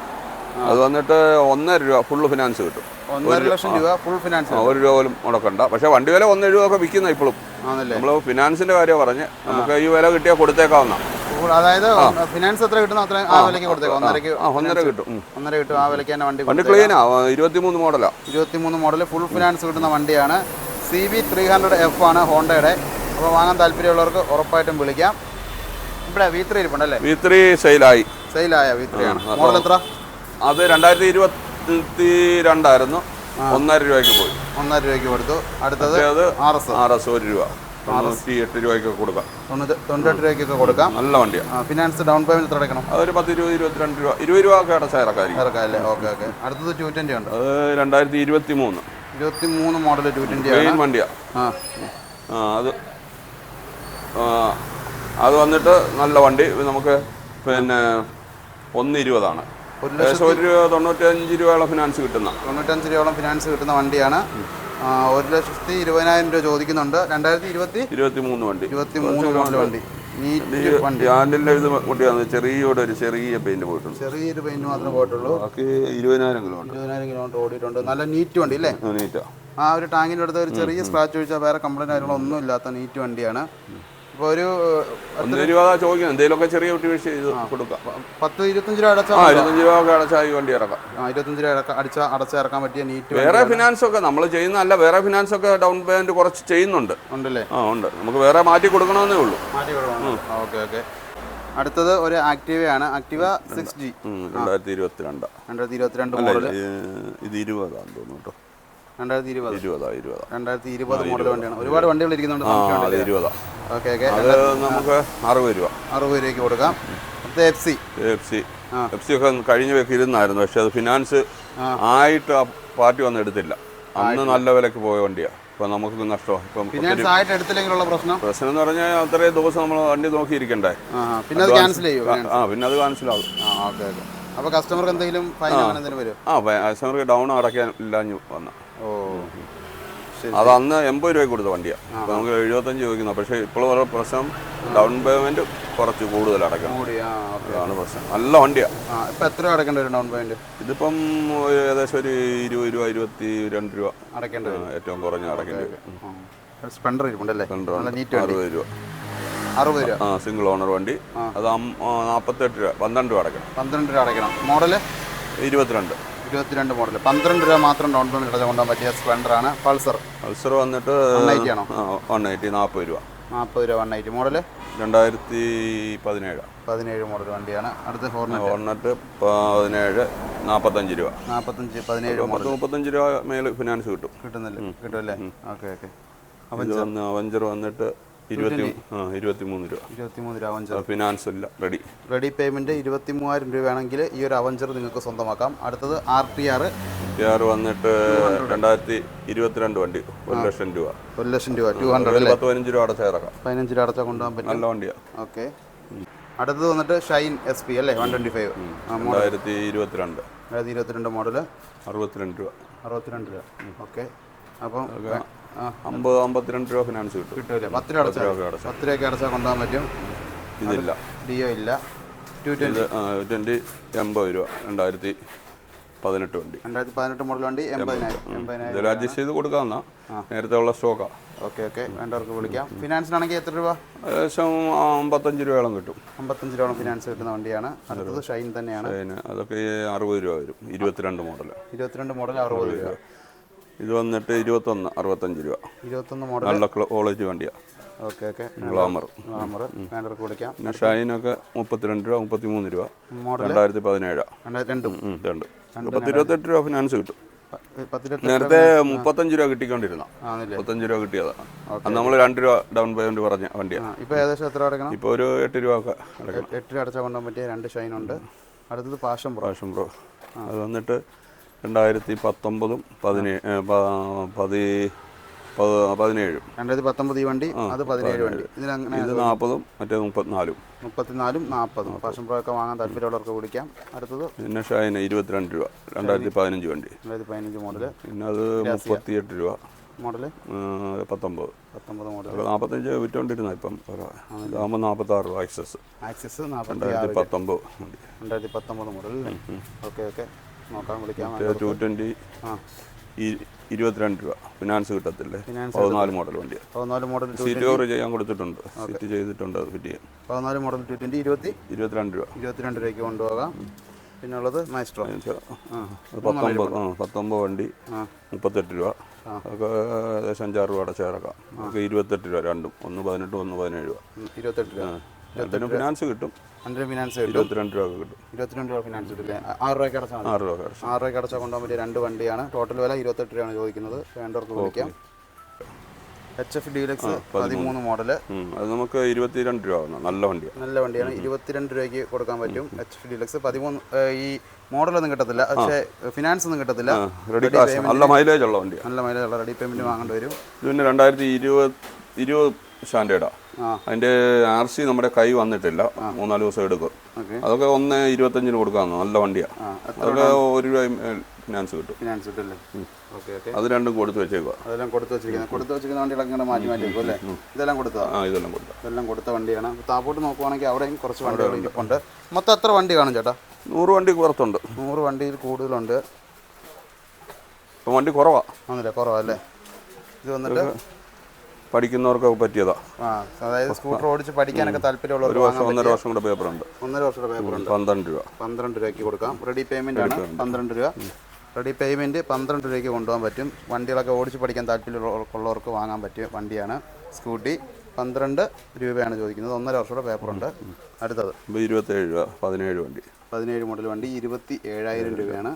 അത് വന്നിട്ട് ഒന്നര രൂപ ഫുള്ള് ഫിനാൻസ് കിട്ടും. ഒന്നര ലക്ഷം രൂപ ഫുൾ ഫിനാൻസ് ഒരു രൂപ പോലും മുടക്കണ്ട. പക്ഷെ വണ്ടി വില ഒന്നര രൂപ ഒക്കെ വിൽക്കുന്ന ഇപ്പോഴും. നമ്മൾ ഫിനാൻസിന്റെ കാര്യം പറഞ്ഞ് നമുക്ക് ഈ വില കിട്ടിയാൽ കൊടുത്തേക്കാവുന്ന. അതായത് ഫിനാൻസ് എത്ര കിട്ടുന്ന അത്ര ആ കൊടുത്തേക്കും. ഒന്നരക്ക് ഒന്നര കിട്ടും. ഒന്നര കിട്ടും ആ വിലയ്ക്ക് തന്നെ വണ്ടി വണ്ടി ക്ലീനാ ഇരുപത്തിമൂന്ന് മോഡലാ ഇരുപത്തിമൂന്ന് മോഡൽ ഫുൾ ഫിനാൻസ് കിട്ടുന്ന വണ്ടിയാണ്. C B three hundred F ആണ് ഹോണ്ടയുടെ. അപ്പോൾ വാങ്ങാൻ താല്പര്യമുള്ളവർക്ക് ഉറപ്പായിട്ടും വിളിക്കാം. ഇവിടെ വി ത്രീ ഇരിപ്പുണ്ടല്ലേ വി ത്രീ സെയിലായി സെയിലായ വി ത്രീ ആണ്. മോഡൽ എത്ര? അത് രണ്ടായിരത്തി ഇരുപത്തി രണ്ടായിരുന്നു ഒന്നര രൂപയ്ക്ക് പോയി. ഒന്നര രൂപയ്ക്ക് കൊടുത്തു. അടുത്തത് ആർ എസ് ആർ എസ് ഒരു രൂപ. തൊണ്ണൂറ്റി എട്ട് രൂപയ്ക്ക് കൊടുക്കാം. തൊണ്ണൂറ്റി തൊണ്ണൂറ്റെട്ട് രൂപയ്ക്കൊക്കെ കൊടുക്കാം. നല്ല വണ്ടിയാണ് ഫിനാൻസ് ഡൗൺ പേയ്മെന്റ് അടയ്ക്കണം അതൊരു പത്ത് ഇരുപത് ഇരുപത്തിരണ്ട് രൂപ. ഇരുപത് രൂപ ഒക്കെ അടച്ചാൽ ഇറക്കായിരിക്കും ഇറക്കാം അല്ലേ ഓക്കെ ഓക്കെ. അടുത്തത് ടു ട്വന്റി ഉണ്ട്. അത് രണ്ടായിരത്തി ഇരുപത്തി മൂന്ന് ഇരുപത്തി മൂന്ന് മോഡൽ ടു ട്വന്റി മെയിൻ ആണ് വണ്ടിയാ ആ അത് അത് വന്നിട്ട് നല്ല വണ്ടി. നമുക്ക് പിന്നെ ഒന്ന് ഇരുപതാണ് ഒരു ലക്ഷത്തി ഒരു തൊണ്ണൂറ്റഞ്ച് രൂപയോളം ഫിനാൻസ് കിട്ടുന്ന. തൊണ്ണൂറ്റഞ്ച് രൂപയോളം ഫിനാൻസ് കിട്ടുന്ന വണ്ടിയാണ്. ഒരു ലക്ഷത്തി ഇരുപതിനായിരം രൂപ ചോദിക്കുന്നുണ്ട്. രണ്ടായിരത്തി ഇരുപത്തി ഇരുപത്തി മൂന്ന് വണ്ടി. ഇരുപത്തി മൂന്ന് മോഡൽ വണ്ടി. ഇത് ഒരു ചെറിയ പെയിന്റ് പോയിട്ടുണ്ട് ചെറിയൊരു പെയിന്റ് മാത്രമേ പോയിട്ടുള്ളൂ. ബാക്കി ഇരുപതിനായിരം കിലോമീറ്റർ ഇരുപതിനായിരം കിലോമീറ്റർ ഓടിയിട്ടുണ്ട്. നല്ല നീറ്റ് വണ്ടി അല്ലേ? നീറ്റാ ആ. ഒരു ടാങ്കിന്റെ അടുത്ത് ഒരു ചെറിയ സ്ക്രാച്ച് ഒഴിച്ചാൽ വേറെ കംപ്ലൈന്റ് കാര്യങ്ങളൊന്നും ഇല്ലാത്ത നീറ്റ് വണ്ടിയാണ്. ഒരു ഒന്ന് രൂപ ചോദിക്കുന്നത്. എന്തെങ്കിലുമൊക്കെ ചെറിയ കുട്ടി വീഴ്ച ചെയ്ത് കൊടുക്കാം പത്ത് ഇരുപത്തഞ്ച് രൂപ അടച്ചാൽ ആ ഇരുപത്തഞ്ച് രൂപ ഒക്കെ അടച്ചാൽ ഈ വണ്ടി ഇറക്കാം. ഇരുപത്തഞ്ച് രൂപ അടിച്ച അടച്ചിറക്കാൻ പറ്റിയ നീറ്റ് വേറെ ഫിനാൻസ് ഒക്കെ നമ്മൾ ചെയ്യുന്നതല്ല വേറെ ഫിനാൻസ് ഒക്കെ ഡൗൺ പേയ്മെന്റ് കുറച്ച് ചെയ്യുന്നുണ്ട്. ഉണ്ടല്ലേ? ആ ഉണ്ട്. നമുക്ക് വേറെ മാറ്റി കൊടുക്കണമെന്നേ ഉള്ളൂ. മാറ്റി ഓക്കെ ഓക്കെ. അടുത്തത് ഒരു ആക്റ്റീവയാണ് ആക്റ്റീവ സിക്സ് ജി രണ്ടായിരത്തി ഇരുപത്തിരണ്ട് രണ്ടായിരത്തി ഇരുപത്തിരണ്ട് മോഡൽ ഇത് ഇരുപതാന്ന് തോന്നുന്നു കേട്ടോ. രണ്ടായിരത്തി ഇരുപത് ഇരുപതാ. ഇരുപതാ രണ്ടായിരത്തി ഇരുപത്. മോഡൽ വണ്ടിയാണ്. ഒരുപാട് വണ്ടികൾ ഇരിക്കുന്നുണ്ട്. Okay okay. അത് നമുക്ക് അറുപത് രൂപ. അറുപത് രൂപയ്ക്ക് കൊടുക്കാം. F C F C F C ഒക്കെ കഴിഞ്ഞ വെക്ക് ഇരുന്നായിരുന്നു പക്ഷെ അത് ഫിനാൻസ് ആയിട്ട് ആ പാർട്ടി വന്ന് എടുത്തില്ല. അന്ന് നല്ല വിലക്ക് പോയ വണ്ടിയാ. ഇപ്പം നമുക്ക് നഷ്ടമാണ് ഇപ്പം ഫിനാൻസ് ആയിട്ട് എടുത്തില്ലെങ്കിലുള്ള പ്രശ്നം? പ്രശ്നം എന്ന് പറഞ്ഞാൽ അത്രയും ദിവസം നമ്മൾ വണ്ടി നോക്കിയിരിക്കണ്ടേ. പിന്നെ അത് ക്യാൻസൽ ചെയ്യും ആ പിന്നെ അത് മനസ്സിലാവും ആ ഓക്കെ ഓക്കെ. അപ്പോൾ കസ്റ്റമർക്ക് എന്തെങ്കിലും ഫൈൻ അങ്ങനെ എന്തെങ്കിലും വരും ആ കസ്റ്റമർക്ക് ഡൗൺ അടയ്ക്കാൻ ഇല്ലാഞ്ഞു വന്ന. ഓ ശരി അത് അന്ന് എൺപത് രൂപയ്ക്ക് കൊടുത്ത വണ്ടിയാണ് അപ്പോൾ നമുക്ക് എഴുപത്തഞ്ച് ചോദിക്കുന്നത് പക്ഷേ ഇപ്പോൾ ഓരോ പ്രശ്നം ഡൗൺ പേയ്മെന്റ് കുറച്ച് കൂടുതൽ അടക്കണം. അതാണ് പ്രശ്നം. നല്ല വണ്ടിയാണ് ഇപ്പം എത്ര അടക്കേണ്ടി ഡൗൺ ഇതിപ്പം ഏകദേശം ഒരു ഇരുപത് രൂപ ഇരുപത്തി രണ്ട് രൂപ. അടക്കേണ്ടി വരും. ഏറ്റവും കുറഞ്ഞ അടക്കേണ്ടി വരും. സ്പെൻഡർ ഇരിപ്പുണ്ടല്ലേ? നല്ല നീറ്റ് വണ്ടി. അറുപത് രൂപ. അറുപത് രൂപ. ആ സിംഗിൾ ഓണർ വണ്ടി. അത് നാൽപ്പത്തെട്ട് രൂപ. പന്ത്രണ്ട് രൂപ അടക്കണം. പന്ത്രണ്ട് രൂപ അടക്കണം. മോഡൽ? ഇരുപത്തിരണ്ട്. ഇരുപത്തിരണ്ട് മോഡൽ പന്ത്രണ്ട് രൂപ മാത്രം ഡൗൺ പേയ്മെന്റ് അടച്ചു കൊണ്ടുപോകാൻ പറ്റിയ സ്പ്ലെൻഡർ ആണ്. പൾസർ പൾസർ വന്നിട്ട് വൺ എയ്റ്റി ആണോ? വൺ എയ്റ്റി നാൽപ്പത് രൂപ. നാൽപ്പത് രൂപ വൺ എയ്റ്റി മോഡൽ രണ്ടായിരത്തി പതിനേഴ്. പതിനേഴ് മോഡൽ വണ്ടിയാണ്. അടുത്ത ഹോർണറ്റ് ഓർണറ്റ് പതിനേഴ് നാൽപ്പത്തഞ്ച് രൂപ. നാൽപ്പത്തഞ്ച് പതിനേഴ് മോഡൽ പത്ത് മുപ്പത്തഞ്ച് രൂപ മേൽ ഫിനാൻസ് കിട്ടും. കിട്ടുന്നില്ല. കിട്ടുമല്ലേ ഓക്കെ ഓക്കെ. അവഞ്ചർ വന്നിട്ട് ഇരുപത്തി ആ ഇരുപത്തി മൂന്ന് രൂപ. ഇരുപത്തിമൂന്ന് രൂപ അവഞ്ചർ. ഫിനാൻസ് ഇല്ല റെഡി റെഡി പേയ്മെന്റ് ഇരുപത്തി മൂവായിരം രൂപയാണെങ്കിൽ ഈ ഒരു അവഞ്ചർ നിങ്ങൾക്ക് സ്വന്തമാക്കാം. അടുത്തത് ആർ ടി ആർ. ആർ വന്നിട്ട് രണ്ടായിരത്തി ഇരുപത്തിരണ്ട് വണ്ടി. ഒരു ലക്ഷം രൂപ. ഒരു ലക്ഷം രൂപ ടു ഹൺഡ്രഡ് പത്ത് പതിനഞ്ച് രൂപ അടച്ചാൽ ഇറക്കാം പതിനഞ്ച് രൂപ അടച്ചാൽ കൊണ്ടുപോകാൻ പറ്റും. നല്ല വണ്ടിയാണ് ഓക്കെ. അടുത്തത് വന്നിട്ട് ഷൈൻ എസ് പി അല്ലേ? വൺ ട്വന്റി ഫൈവ് രണ്ടായിരത്തി ഇരുപത്തിരണ്ട്. രണ്ടായിരത്തി ഇരുപത്തിരണ്ട് മോഡൽ അറുപത്തിരണ്ട് രൂപ. അറുപത്തിരണ്ട് രൂപ. ഓക്കെ. അപ്പം അമ്പത് അമ്പത്തിരണ്ട് രൂപ ഫിനാൻസ് കിട്ടും. കിട്ടൂലേ. പത്ത് രൂപ അടച്ചാൽ രൂപ അടച്ചാൽ പത്ത് രൂപയ്ക്ക് അടച്ചാൽ കൊണ്ടുപോകാൻ പറ്റും. ഇതില്ല. ഡിയോ ഇല്ല. ടു ട്വന്റി ട്വന്റി എൺപത് രൂപ. രണ്ടായിരത്തി പതിനെട്ട് വണ്ടി. രണ്ടായിരത്തി പതിനെട്ട് മോഡൽ വണ്ടി എൺപതിനായിരം അഡ്ജസ്റ്റ് ചെയ്ത് കൊടുക്കാവുന്ന നേരത്തെ ഉള്ള സ്റ്റോക്കാണ് ഓക്കെ ഓക്കെ. വേണ്ടവർക്ക് വിളിക്കാം. ഫിനാൻസിനാണെങ്കിൽ എത്ര രൂപ? ഏകദേശം അമ്പത്തഞ്ച് രൂപയോളം കിട്ടും. അമ്പത്തഞ്ച് രൂപ ഫിനാൻസ് കിട്ടുന്ന വണ്ടിയാണ്. അടുത്തത് ഷൈൻ തന്നെയാണ്. അതൊക്കെ അറുപത് രൂപ വരും. ഇരുപത്തിരണ്ട് മോഡൽ ഇരുപത്തിരണ്ട് മോഡൽ അറുപത് രൂപ. ഇത് വന്നിട്ട് ഇരുപത്തൊന്ന് അറുപത്തഞ്ച് രൂപ. ഇരുപത്തൊന്ന് മോഡൽ നല്ല ക്വാളിറ്റി വണ്ടിയാണ് ഓക്കെ ഓക്കെ. ഗ്ലാമർ ഗ്ലാമർ വേണ്ടവർക്ക് വിളിക്കാം പിന്നെ ഷൈനൊക്കെ മുപ്പത്തിരണ്ട് രൂപ മുപ്പത്തിമൂന്ന് രൂപ. മോഡൽ രണ്ടായിരത്തി പതിനേഴ്. രണ്ടും? രണ്ട്. പത്ത് ഇരുപത്തെട്ട് രൂപ ഫിനാൻസ് കിട്ടും. നേരത്തെ മുപ്പത്തഞ്ച് രൂപ കിട്ടിക്കൊണ്ടിരുന്ന. മുപ്പത്തഞ്ച് രൂപ കിട്ടിയതാണ് അന്ന് നമ്മൾ രണ്ട് രൂപ ഡൗൺ പേയ്മെന്റ് പറഞ്ഞ വണ്ടിയാണ് ഇപ്പൊ ഏകദേശം എത്ര അടക്കണം ഇപ്പൊ ഒരു എട്ട് രൂപ ഒക്കെ എട്ട് രൂപ അടച്ചാൽ കൊണ്ടുപോകാൻ പറ്റിയ രണ്ട് ഷൈൻ ഉണ്ട് അടുത്തത് പാഷൻ പ്രോ. പ്രോ. അത് വന്നിട്ട് രണ്ടായിരത്തി പത്തൊമ്പതും പതിനേഴ് പതി പതിനേഴും. രണ്ടായിരത്തി പത്തൊമ്പത് ഈ വണ്ടി അത് പതിനേഴ് വണ്ടി. ഇത് നാൽപ്പതും മറ്റേ മുപ്പത്തിനാലും. മുപ്പത്തിനാലും നാൽപ്പതും. പാഷൻ പ്രോ ഒക്കെ വാങ്ങാൻ താല്പര്യമുള്ളവർക്ക് കുടിക്കാം. അടുത്തത്? പിന്നെ ഷൈന ഇരുപത്തിരണ്ട് രൂപ രണ്ടായിരത്തി പതിനഞ്ച് വണ്ടി. രണ്ടായിരത്തി പതിനഞ്ച് മോഡൽ പിന്നെ അത് മുപ്പത്തിയെട്ട് രൂപ. മോഡൽ ഏ, പത്തൊമ്പത്. പത്തൊമ്പത് മോഡൽ നാൽപ്പത്തഞ്ച് വിറ്റോണ്ടിരുന്ന ഇപ്പം. ഇതാകുമ്പോൾ നാൽപ്പത്താറ് രൂപ ആക്സസ്. ആക്സസ് നാൽപ്പത്തി രണ്ടായിരത്തി പത്തൊമ്പത് രണ്ടായിരത്തി പത്തൊമ്പത് മോഡൽ ഓക്കെ ഓക്കെ. നോക്കാം വിളിക്കാം ടു ട്വന്റി ആ. ഇരുപത്തിരണ്ട് രൂപ ഫിനാൻസ് കിട്ടത്തില്ലേ? പതിനാല് മോഡൽ വണ്ടി പതിനാല് മോഡൽ സീറ്റ് കവർ ചെയ്യാൻ കൊടുത്തിട്ടുണ്ട്. സീറ്റ് ചെയ്തിട്ടുണ്ട് ഫിറ്റ് ചെയ്യാൻ. പതിനാല് മോഡൽ ടു ട്വന്റി ഇരുപത്തി? ഇരുപത്തിരണ്ട് രൂപ. ഇരുപത്തിരണ്ട് രൂപയ്ക്ക് കൊണ്ടുപോകാം. പിന്നെ ഉള്ളത് മൈസ്ട്രോ പത്തൊമ്പത് പത്തൊമ്പത് വണ്ടി മുപ്പത്തെട്ട് രൂപ. ഏകദേശം അഞ്ചാറ് രൂപ അടച്ച് ഇറക്കാം നമുക്ക് ഇരുപത്തെട്ട് രൂപ രണ്ടും. ഒന്ന് പതിനെട്ട് ഒന്ന് പതിനേഴ് രൂപ. ഇരുപത്തെട്ട് രൂപ. രണ്ടിനും ഫിനാൻസ് കിട്ടും. ഫിനാൻസ് ഇരുപത്തിരണ്ട് രൂപ കിട്ടും. ഇരുപത്തിരണ്ട് രൂപ ഫിനാൻസ് കിട്ടില്ലേ? ആറ് രൂപയ്ക്ക് അടച്ചാൽ ആറ് രൂപ അടച്ച് ആറ് രൂപയ്ക്ക് അടച്ചാൽ കൊണ്ടുപോകാൻ പറ്റിയ രണ്ട് വണ്ടിയാണ്. ടോട്ടൽ വില ഇരുപത്തെട്ട് രൂപയാണ് ചോദിക്കുന്നത്. വേണ്ടവർക്ക് വിളിക്കാം. എച്ച് എഫ് ഡീലക്സ് പതിമൂന്ന്. മോഡൽ. അത് നമുക്ക് ഇരുപത്തിരണ്ട് രൂപ നല്ല വണ്ടിയാണ്. നല്ല വണ്ടിയാണ്. ഇരുപത്തിരണ്ട് രൂപയ്ക്ക് കൊടുക്കാൻ പറ്റും എച്ച് എഫ് ഡീലക്സ് പതിമൂന്ന് ഈ മോഡലൊന്നും കിട്ടത്തില്ല. പക്ഷേ ഫിനാൻസ് ഒന്നും കിട്ടത്തില്ല. റെഡി കാശ് നല്ല മൈലേജ് ഉള്ള വണ്ടിയാണ്. നല്ല മൈലേജ് ഉള്ള റെഡി പേയ്മെന്റ് വാങ്ങേണ്ടി വരും. ഇത് പിന്നെ രണ്ടായിരത്തി ഇരുപത് ഇരുപത് സ്റ്റാൻഡേർഡാണ് ആ. അതിന്റെ ആർ സി നമ്മുടെ കൈ വന്നിട്ടില്ല. മൂന്നാൽ ദിവസം എടുക്കും. അതൊക്കെ ഒന്ന് ഇരുപത്തഞ്ചിന് കൊടുക്കാന്ന് നല്ല വണ്ടിയാ. അതൊക്കെ ഒരു രൂപ ഫിനാൻസ് കിട്ടും. ഫിനാൻസ് അത് രണ്ടും കൊടുത്തു വെച്ചേക്കുക അതെല്ലാം കൊടുത്തു വെച്ചിരിക്കുന്നത് കൊടുത്തു വെച്ചിരിക്കുന്ന വണ്ടികളൊക്കെ ഇങ്ങനെ മാറ്റി മാറ്റി വെക്കും അല്ലേ ഇതെല്ലാം കൊടുത്തതാ? ആ ഇതെല്ലാം കൊടുത്ത വണ്ടിയാണ്. താപോട്ട് താപ്പോട്ട് നോക്കുവാണെങ്കിൽ അവിടെയും കുറച്ച് വണ്ടികൾ ഇരിപ്പുണ്ട് മൊത്തം എത്ര വണ്ടി കാണും ചേട്ടാ? നൂറ് വണ്ടി പുറത്തുണ്ട്. നൂറ് വണ്ടിയിൽ കൂടുതലുണ്ട്. ഇപ്പം വണ്ടി കുറവാണ് ആണല്ലേ? കുറവല്ലേ ഇത് വന്നിട്ട് പഠിക്കുന്നവർക്കൊക്കെ പറ്റിയതാ. ആ അതായത് സ്കൂട്ടർ ഓടിച്ച് പഠിക്കാനൊക്കെ താല്പര്യമുള്ളവർ ഒരു വർഷം ഒന്നര വർഷം കൂടെ പേപ്പറുണ്ട്. ഒന്നര വർഷത്തെ പേപ്പർ ഉണ്ട് പന്ത്രണ്ട് രൂപ. പന്ത്രണ്ട് രൂപയ്ക്ക് കൊടുക്കാം. റെഡി പേയ്മെന്റ് ആണ്. പന്ത്രണ്ട് രൂപ. റെഡി പേയ്മെന്റ് പന്ത്രണ്ട് രൂപയ്ക്ക് കൊണ്ടുപോകാൻ പറ്റും. വണ്ടികളൊക്കെ ഓടിച്ച് പഠിക്കാൻ താല്പര്യമുള്ളവർക്ക് വാങ്ങാൻ പറ്റിയ വണ്ടിയാണ് സ്കൂട്ടി. പന്ത്രണ്ട് രൂപയാണ് ചോദിക്കുന്നത്. ഒന്നര വർഷട പേപ്പർ ഉണ്ട് അടുത്തത്. ഇരുപത്തേഴ് രൂപ പതിനേഴ് വണ്ടി. പതിനേഴ് മോഡൽ വണ്ടി ഇരുപത്തി ഏഴായിരം രൂപയാണ്.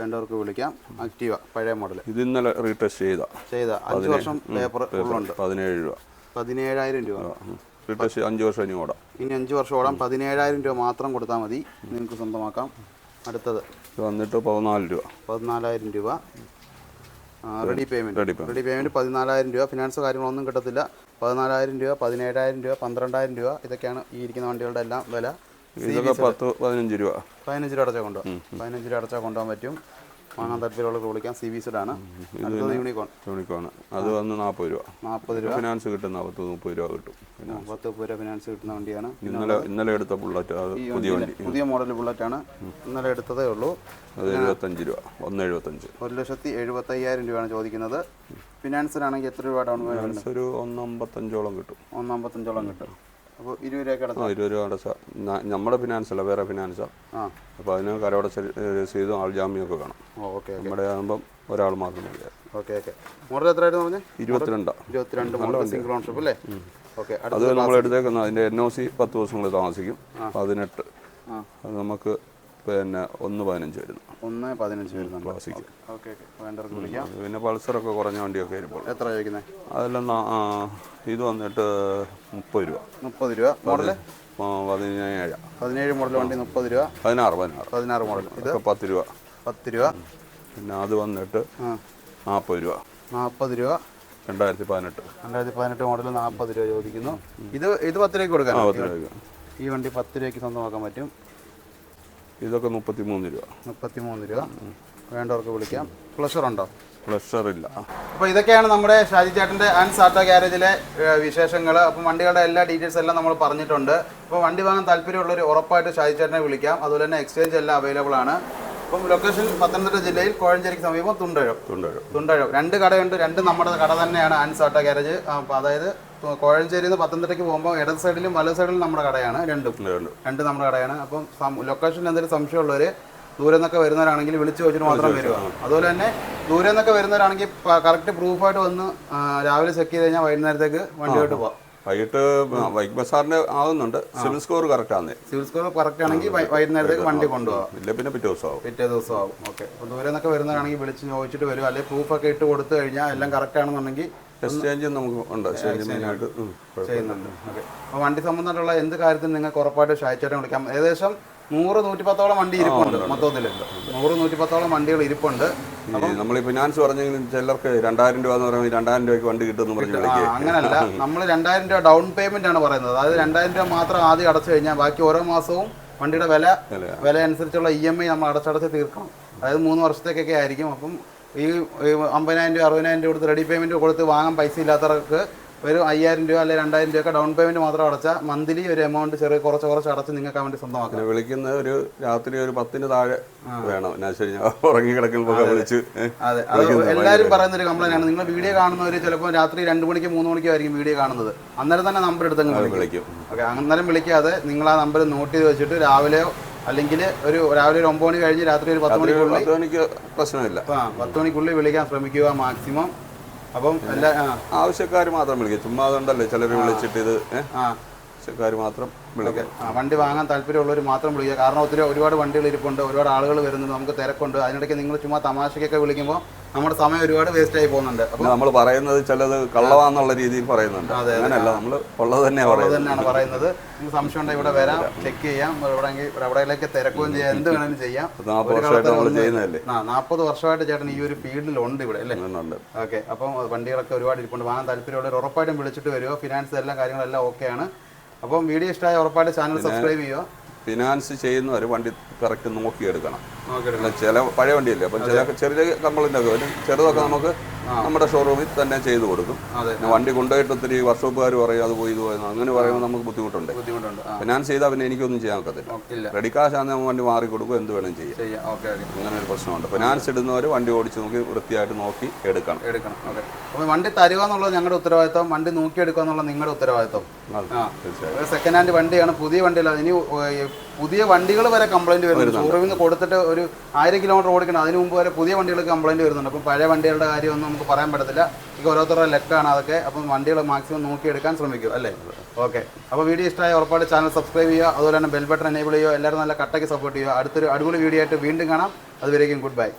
വേണ്ടവർക്ക് വിളിക്കാം. ആക്റ്റീവ പഴയ മോഡൽ ഇത് ഇന്നലെ റീടെസ്റ്റ് ചെയ്ത. ചെയ്ത. അഞ്ച് വർഷം പേപ്പർ ഉണ്ട് പതിനേഴ് രൂപ. പതിനേഴായിരം രൂപ. റീടെസ്റ്റ് അഞ്ച് വർഷം ഇനി ഓടാം. ഇനി അഞ്ച് വർഷം ഓടാം. പതിനേഴായിരം രൂപ മാത്രം കൊടുത്താൽ മതി. നിങ്ങൾക്ക് സ്വന്തമാക്കാം. അടുത്തത്. വന്നിട്ട് പതിനാല് രൂപ. പതിനാലായിരം രൂപ. റെഡി പേയ്മെന്റ് റെഡി പേയ്മെന്റ് പതിനാലായിരം രൂപ. ഫിനാൻസ് കാര്യങ്ങളൊന്നും കിട്ടത്തില്ല. പതിനാലായിരം രൂപ പതിനേഴായിരം രൂപ പന്ത്രണ്ടായിരം രൂപ. ഇതൊക്കെയാണ് ഈ ഇരിക്കുന്ന വണ്ടികളുടെ എല്ലാം വില. ഇതൊക്കെ പത്ത് പതിനഞ്ച് രൂപ. പതിനഞ്ച് രൂപ അടച്ചാൽ കൊണ്ടുപോകാം പതിനഞ്ച് രൂപ അടച്ചാൽ കൊണ്ടുപോകാൻ പറ്റും. വാങ്ങാൻ താല്പര്യമുള്ള വിളിക്കാം. സി ബി സിഡാണ് യൂണിക്കോൺ. യൂണിക്കോൺ അത് വന്ന് നാൽപ്പത് രൂപ. നാൽപ്പത് രൂപ. ഫിനാൻസ് കിട്ടുന്ന പത്ത് മുപ്പത് രൂപ കിട്ടും. പത്ത് മുപ്പത് രൂപ ഫിനാൻസ് കിട്ടുന്ന വണ്ടിയാണ്. ഇന്നലെ ഇന്നലെ എടുത്ത ബുള്ളറ്റ്. അത് പുതിയ വണ്ടി. പുതിയ മോഡൽ ബുള്ളറ്റ് ആണ് ഇന്നലെ എടുത്തതേ ഉള്ളൂ. അത് എഴുപത്തഞ്ച് രൂപ. ഒന്ന് എഴുപത്തഞ്ച്. ഒരു ലക്ഷത്തി എഴുപത്തി അയ്യായിരം രൂപയാണ് ചോദിക്കുന്നത്. ഫിനാൻസിനാണെങ്കിൽ എത്ര രൂപ ഡൗൺ പേയ്മെന്റ് ഒരു ഒന്നമ്പത്തഞ്ചോളം കിട്ടും. ഒന്നമ്പത്തഞ്ചോളം കിട്ടും. അപ്പോൾ ഇരുപത് രൂപ ആ അടച്ചാൽ ഇരുപത് രൂപ അടച്ച. നമ്മുടെ ഫിനാൻസ് അല്ല വേറെ ഫിനാൻസാണ് അപ്പോൾ അതിന് കരവടച്ച രസീതും ആൾ ജാമ്യമൊക്കെ കാണും. ഓക്കെ നമ്മുടെ ആകുമ്പം ഒരാൾ മാത്രം മതി. Okay okay. മോഡൽ എത്രയായിട്ട് പറഞ്ഞേ? ഇരുപത്തിരണ്ടാണ് ഇരുപത്തിരണ്ട് മോഡൽ സിംഗിൾ ഓൺഷിപ്പ് അല്ലേ? ഓക്കെ അത് നമ്മൾ എടുത്തേക്കുന്ന അതിന്റെ എൻ ഒ സി പത്ത് ദിവസങ്ങൾ താമസിക്കും. പതിനെട്ട്. അത് നമുക്ക് പിന്നെ ഒന്ന് പതിനഞ്ച് വരുന്നു. ഒന്ന് പതിനഞ്ച് വരുന്നു ക്ലാസിക്ക്. ഓക്കെ ഓക്കെ വേണ്ടവർക്ക് വിളിക്കാം. പിന്നെ പൾസറൊക്കെ കുറഞ്ഞ വണ്ടിയൊക്കെ വരുമ്പോൾ. എത്ര ചോദിക്കുന്നത് അതെല്ലാം ഇത് വന്നിട്ട് മുപ്പത് രൂപ. മുപ്പത് രൂപ. മോഡൽ ആ, പതിനേഴ്. പതിനേഴ് മോഡൽ വണ്ടി മുപ്പത് രൂപ. പതിനാറ് പതിനാറ്. പതിനാറ് മോഡൽ ഇത്? പത്ത് രൂപ. പത്ത് രൂപ. പിന്നെ അത് വന്നിട്ട് നാൽപ്പത് രൂപ. നാൽപ്പത് രൂപ. രണ്ടായിരത്തി പതിനെട്ട്. രണ്ടായിരത്തി പതിനെട്ട് മോഡൽ നാൽപ്പത് രൂപ ചോദിക്കുന്നു. ഇത് ഇത് പത്ത് രൂപയ്ക്ക് കൊടുക്കാം ഈ വണ്ടി പത്ത് രൂപയ്ക്ക് സ്വന്തമാക്കാൻ പറ്റും. ഇതൊക്കെ മുപ്പത്തി മൂന്ന് രൂപ. മുപ്പത്തി മൂന്ന് രൂപ. വേണ്ടവർക്ക് വിളിക്കാം. പ്ലഷർ ഉണ്ടോ? പ്ലഷർ ഇല്ല. അപ്പോൾ ഇതൊക്കെയാണ് നമ്മുടെ ഷാജി ചേട്ടന്റെ ആൻഡ് സാറ്റ ഗ്യാരേജിലെ വിശേഷങ്ങൾ അപ്പം വണ്ടികളുടെ എല്ലാ ഡീറ്റെയിൽസ് എല്ലാം നമ്മൾ പറഞ്ഞിട്ടുണ്ട്. അപ്പോൾ വണ്ടി വാങ്ങാൻ താല്പര്യമുള്ളവർ ഉറപ്പായിട്ട് ഷാജി ചേട്ടനെ വിളിക്കാം. അതുപോലെ തന്നെ എക്സ്ചേഞ്ച് എല്ലാം അവൈലബിൾ ആണ്. അപ്പം ലൊക്കേഷൻ പത്തനംതിട്ട ജില്ലയിൽ കോഴഞ്ചേരിക്ക് സമീപം തുണ്ടഴം. തുണ്ടഴം. തുണ്ടഴം. രണ്ട് കടയുണ്ട്. രണ്ട് നമ്മുടെ കട തന്നെയാണ് ആൻസാട്ട ഗ്യാരേജ്. അപ്പോൾ അതായത് കോഴഞ്ചേരിയിൽ നിന്ന് പത്തനംതിട്ടയ്ക്ക് പോകുമ്പോൾ ഇടത് സൈഡിലും വലത് സൈഡിലും നമ്മുടെ കടയാണ് രണ്ടും. രണ്ട് നമ്മുടെ കടയാണ്. അപ്പം ലൊക്കേഷൻ എന്തെങ്കിലും സംശയമുള്ളവർ ദൂരെ നിന്നൊക്കെ വരുന്നവരാണെങ്കിൽ വിളിച്ചു ചോദിച്ചിട്ട് മാത്രം വരിക അതുപോലെ തന്നെ ദൂരെ നിന്നൊക്കെ വരുന്നവരാണെങ്കിൽ കറക്റ്റ് പ്രൂഫായിട്ട് വന്ന് രാവിലെ ചെക്ക് ചെയ്ത് കഴിഞ്ഞാൽ വൈകുന്നേരത്തേക്ക് വണ്ടിയായിട്ട് പോവാം. വൈകിട്ട് ബൈക്ക് ബസാറിന്റെ ആവുന്നുണ്ട്. സിവിൽ സ്കോർ കറക്റ്റ് ആണ് സിവിൽ സ്കോർ കറക്റ്റ് ആണെങ്കിൽ വൈകുന്നേരത്തേക്ക് വണ്ടി കൊണ്ടുപോകാം ഇല്ല പിന്നെ പിറ്റേ ദിവസം ആവും. പിറ്റേ ദിവസം ആവും. ഓക്കെ അപ്പോൾ ദൂരെ നിന്നൊക്കെ വരുന്നവരാണെങ്കിൽ വിളിച്ച് ചോദിച്ചിട്ട് വരും. അല്ലെങ്കിൽ പ്രൂഫൊക്കെ ഇട്ട് കൊടുത്തു കഴിഞ്ഞാൽ എല്ലാം കറക്റ്റ് ആണെന്നുണ്ടെങ്കിൽ എക്സ്ചേഞ്ച് നമുക്ക് ഉണ്ട്. എക്സ്ചേഞ്ച് മെയിനായിട്ട്. ചെയ്യുന്നുണ്ട്. ഓക്കെ. അപ്പോൾ വണ്ടി സംബന്ധമായിട്ടുള്ള എന്ത് കാര്യത്തിനും നിങ്ങൾക്ക് ഉറപ്പായിട്ട് ഷായിച്ചേട്ടൻ വിളിക്കാം. ഏകദേശം നൂറ് നൂറ്റിപ്പത്തോളം വണ്ടി ഇരിപ്പുണ്ട് മൊത്തത്തിൽ നൂറ് നൂറ്റിപ്പത്തോളം വണ്ടികൾ ഇരിപ്പുണ്ട്. നമ്മൾ ഫിനാൻസ് പറഞ്ഞെങ്കിലും ചിലർക്ക് രണ്ടായിരം രൂപ എന്ന് പറയുമ്പോൾ രണ്ടായിരം രൂപയ്ക്ക് വണ്ടി കിട്ടുമെന്ന് പറഞ്ഞു അങ്ങനല്ല. നമ്മൾ രണ്ടായിരം രൂപ ഡൗൺ പേയ്മെന്റ് ആണ് പറയുന്നത്. അതായത് രണ്ടായിരം രൂപ മാത്രം ആദ്യം അടച്ചു കഴിഞ്ഞാൽ ബാക്കി ഓരോ മാസവും വണ്ടിയുടെ വില വില. വില അനുസരിച്ചുള്ള ഇ എം ഐ നമ്മൾ അടച്ചടച്ച് തീർക്കണം. അതായത് മൂന്ന് വർഷത്തേക്കൊക്കെ ആയിരിക്കും. അപ്പം ഈ അമ്പതിനായിരം രൂപ അറുപതിനായിരം രൂപ കൊടുത്ത് റെഡി പേയ്മെന്റ് കൊടുത്ത് വാങ്ങാൻ പൈസ ഇല്ലാത്തവർക്ക് ഒരു അയ്യായിരം രൂപ അല്ലെങ്കിൽ രണ്ടായിരം രൂപ ഡൗൺ പേയ്മെന്റ് മാത്രം അടച്ചാൽ മന്ത്ലി ഒരു എമൗണ്ട് ചെറിയ കുറച്ച് കുറച്ച് അടച്ച് നിങ്ങൾക്ക് വേണ്ടി സ്വന്തമാക്കാം. വിളിക്കുന്ന ഒരു രാത്രി ഒരു പത്തിന് താഴെ വേണം. ഉറങ്ങി കിടക്കുമ്പോൾ വിളിച്ച് അതെ. അത് എല്ലാവരും പറയുന്ന ഒരു കംപ്ലൈന്റ് ആണ്. നിങ്ങൾ വീഡിയോ കാണുന്നവർ ചിലപ്പോൾ രാത്രി രണ്ട് മണിക്ക് മൂന്ന് മണിക്കോ ആയിരിക്കും വീഡിയോ കാണുന്നത്. അന്നേരം തന്നെ നമ്പർ എടുത്തങ്ങ് വിളിക്കും. ഓക്കെ അന്നേരം വിളിക്കാതെ നിങ്ങൾ ആ നമ്പർ നോട്ട് ചെയ്ത് വെച്ചിട്ട് രാവിലെയോ അല്ലെങ്കിൽ ഒരു രാവിലെ ഒരു ഒമ്പത് മണി കഴിഞ്ഞ് രാത്രി ഒരു പത്ത് മണിക്കുള്ളിൽ പത്ത് മണിക്ക് പ്രശ്നമില്ല. ആ പത്ത് മണിക്കുള്ളിൽ വിളിക്കാൻ ശ്രമിക്കുക മാക്സിമം. അപ്പം എല്ലാ ആവശ്യക്കാർ മാത്രം വിളിക്കുക ചുമ്മാ ഉണ്ടല്ലേ ചിലർ വിളിച്ചിട്ട് ഇത് ആവശ്യക്കാർ മാത്രം വിളിക്കാം. വണ്ടി വാങ്ങാൻ താല്പര്യമുള്ളവർ മാത്രം വിളിക്കുക. കാരണം ഒത്തിരി ഒരുപാട് വണ്ടികൾ ഇരിപ്പുണ്ട് ഒരുപാട് ആളുകൾ വരുന്നുണ്ട് നമുക്ക് തിരക്കുണ്ട്. അതിനിടയ്ക്ക് നിങ്ങൾ ചുമ്മാ തമാശയ്ക്കൊക്കെ വിളിക്കുമ്പോൾ നമ്മുടെ സമയം ഒരുപാട് വേസ്റ്റ് ആയി പോകുന്നുണ്ട്. അപ്പൊ നമ്മൾ പറയുന്നത് ചിലത് കള്ളവാന്നുള്ള രീതിയിൽ പറയുന്നുണ്ട്. അങ്ങനെയല്ല നമ്മൾ ഉള്ളത് പറയുന്നത്. തന്നെയാണ് പറയുന്നത്. സംശയം ഉണ്ടെങ്കിൽ ഇവിടെ വരാം ചെക്ക് ചെയ്യാം. എവിടെയെങ്കിൽ എവിടെയിലേക്ക് തിരക്കുകയും ചെയ്യാം. എന്ത് വേണമെങ്കിലും ചെയ്യാം. നാൽപ്പത് വർഷമായിട്ട് നമ്മൾ ചെയ്യുന്നതല്ലേ? ആ നാൽപ്പത് വർഷമായിട്ട് ചേട്ടൻ ഈ ഒരു ഫീൽഡിലുണ്ട് ഇവിടെ അല്ലേ? ഓക്കെ അപ്പം വണ്ടികളൊക്കെ ഒരുപാട് ഇരിപ്പുണ്ട്. വാങ്ങാൻ താല്പര്യമുള്ളവർ ഉറപ്പായിട്ടും വിളിച്ചിട്ട് വരിക ഫിനാൻസ് എല്ലാം കാര്യങ്ങളെല്ലാം ഓക്കെയാണ് അപ്പം വീഡിയോ ഇഷ്ടമായ ഉറപ്പായിട്ട് ചാനൽ സബ്സ്ക്രൈബ് ചെയ്യുക ഫിനാൻസ് ചെയ്യുന്നവർ വണ്ടി കറക്റ്റ് നോക്കിയെടുക്കണം. നോക്കിയെടുക്കാം ചില പഴയ വണ്ടിയല്ലേ? അപ്പം ചില ചെറിയ കമ്പളിന്റെ ഒക്കെ വരും ചെറുതൊക്കെ നമുക്ക് നമ്മുടെ ഷോറൂമിൽ തന്നെ ചെയ്തു കൊടുക്കും. വണ്ടി കൊണ്ടുപോയിട്ട് ഒത്തിരി വർക്ക്ഷോപ്പുകാർ പറയും അത് പോയി പോയത് അങ്ങനെ പറയുമ്പോൾ നമുക്ക് ബുദ്ധിമുട്ടുണ്ട്. ഞാൻ ഫിനാൻസ് ചെയ്താൽ പിന്നെ എനിക്കൊന്നും ചെയ്യാൻ ഒക്കത്തില്ല. ഇല്ല. റെഡി കാശ് ആണെങ്കിൽ വണ്ടി മാറി കൊടുക്കും എന്ത് വേണം ചെയ്യാം. അങ്ങനെ ഒരു പ്രശ്നമുണ്ട്. ഫിനാൻസ് ഇടുന്നവർ വണ്ടി ഓടിച്ച് നോക്കി വൃത്തിയായിട്ട് നോക്കി എടുക്കണം. എടുക്കണം. അപ്പോൾ വണ്ടി തരുക എന്നുള്ളത് ഞങ്ങളുടെ ഉത്തരവാദിത്വം. വണ്ടി നോക്കിയെടുക്കുക എന്നുള്ളത് നിങ്ങളുടെ ഒരു സെക്കൻഡ് ഹാൻഡ് വണ്ടിയാണ് പുതിയ വണ്ടിയല്ല. ഇനി പുതിയ വണ്ടികൾ വരെ കംപ്ലൈന്റ് വരുന്നുണ്ട്. ഷോറൂമിൽ നിന്ന് കൊടുത്തിട്ട് ഒരു ആയിരം കിലോമീറ്റർ ഓടിക്കണം. അതിന് മുമ്പ് വരെ പുതിയ വണ്ടികൾക്ക് കംപ്ലൈന്റ് വരുന്നുണ്ട്. അപ്പം പഴയ വണ്ടികളുടെ കാര്യമൊന്നും നമുക്ക് പറയാൻ പറ്റത്തില്ല. ഇതൊക്കെ ഓരോരുത്തരുടെ ലെക്കാണ് അതൊക്കെ. അപ്പം വണ്ടികൾ മാക്സിമം നോക്കിയെടുക്കാൻ ശ്രമിക്കും അല്ലേ? ഓക്കെ അപ്പോൾ വീഡിയോ ഇഷ്ടമായ ഉറപ്പായിട്ട് ചാനൽ സബ്സ്ക്രൈബ് ചെയ്യുക. അതുപോലെ തന്നെ ബെൽ ബട്ടൺ എനേബിൾ ചെയ്യുക. എല്ലാവരും നല്ല കട്ടയ്ക്ക് സപ്പോർട്ട് ചെയ്യുക. അടുത്തൊരു അടിപൊളി വീഡിയോ ആയിട്ട് വീണ്ടും കാണാം. അതുവരേക്കും ഗുഡ് ബൈ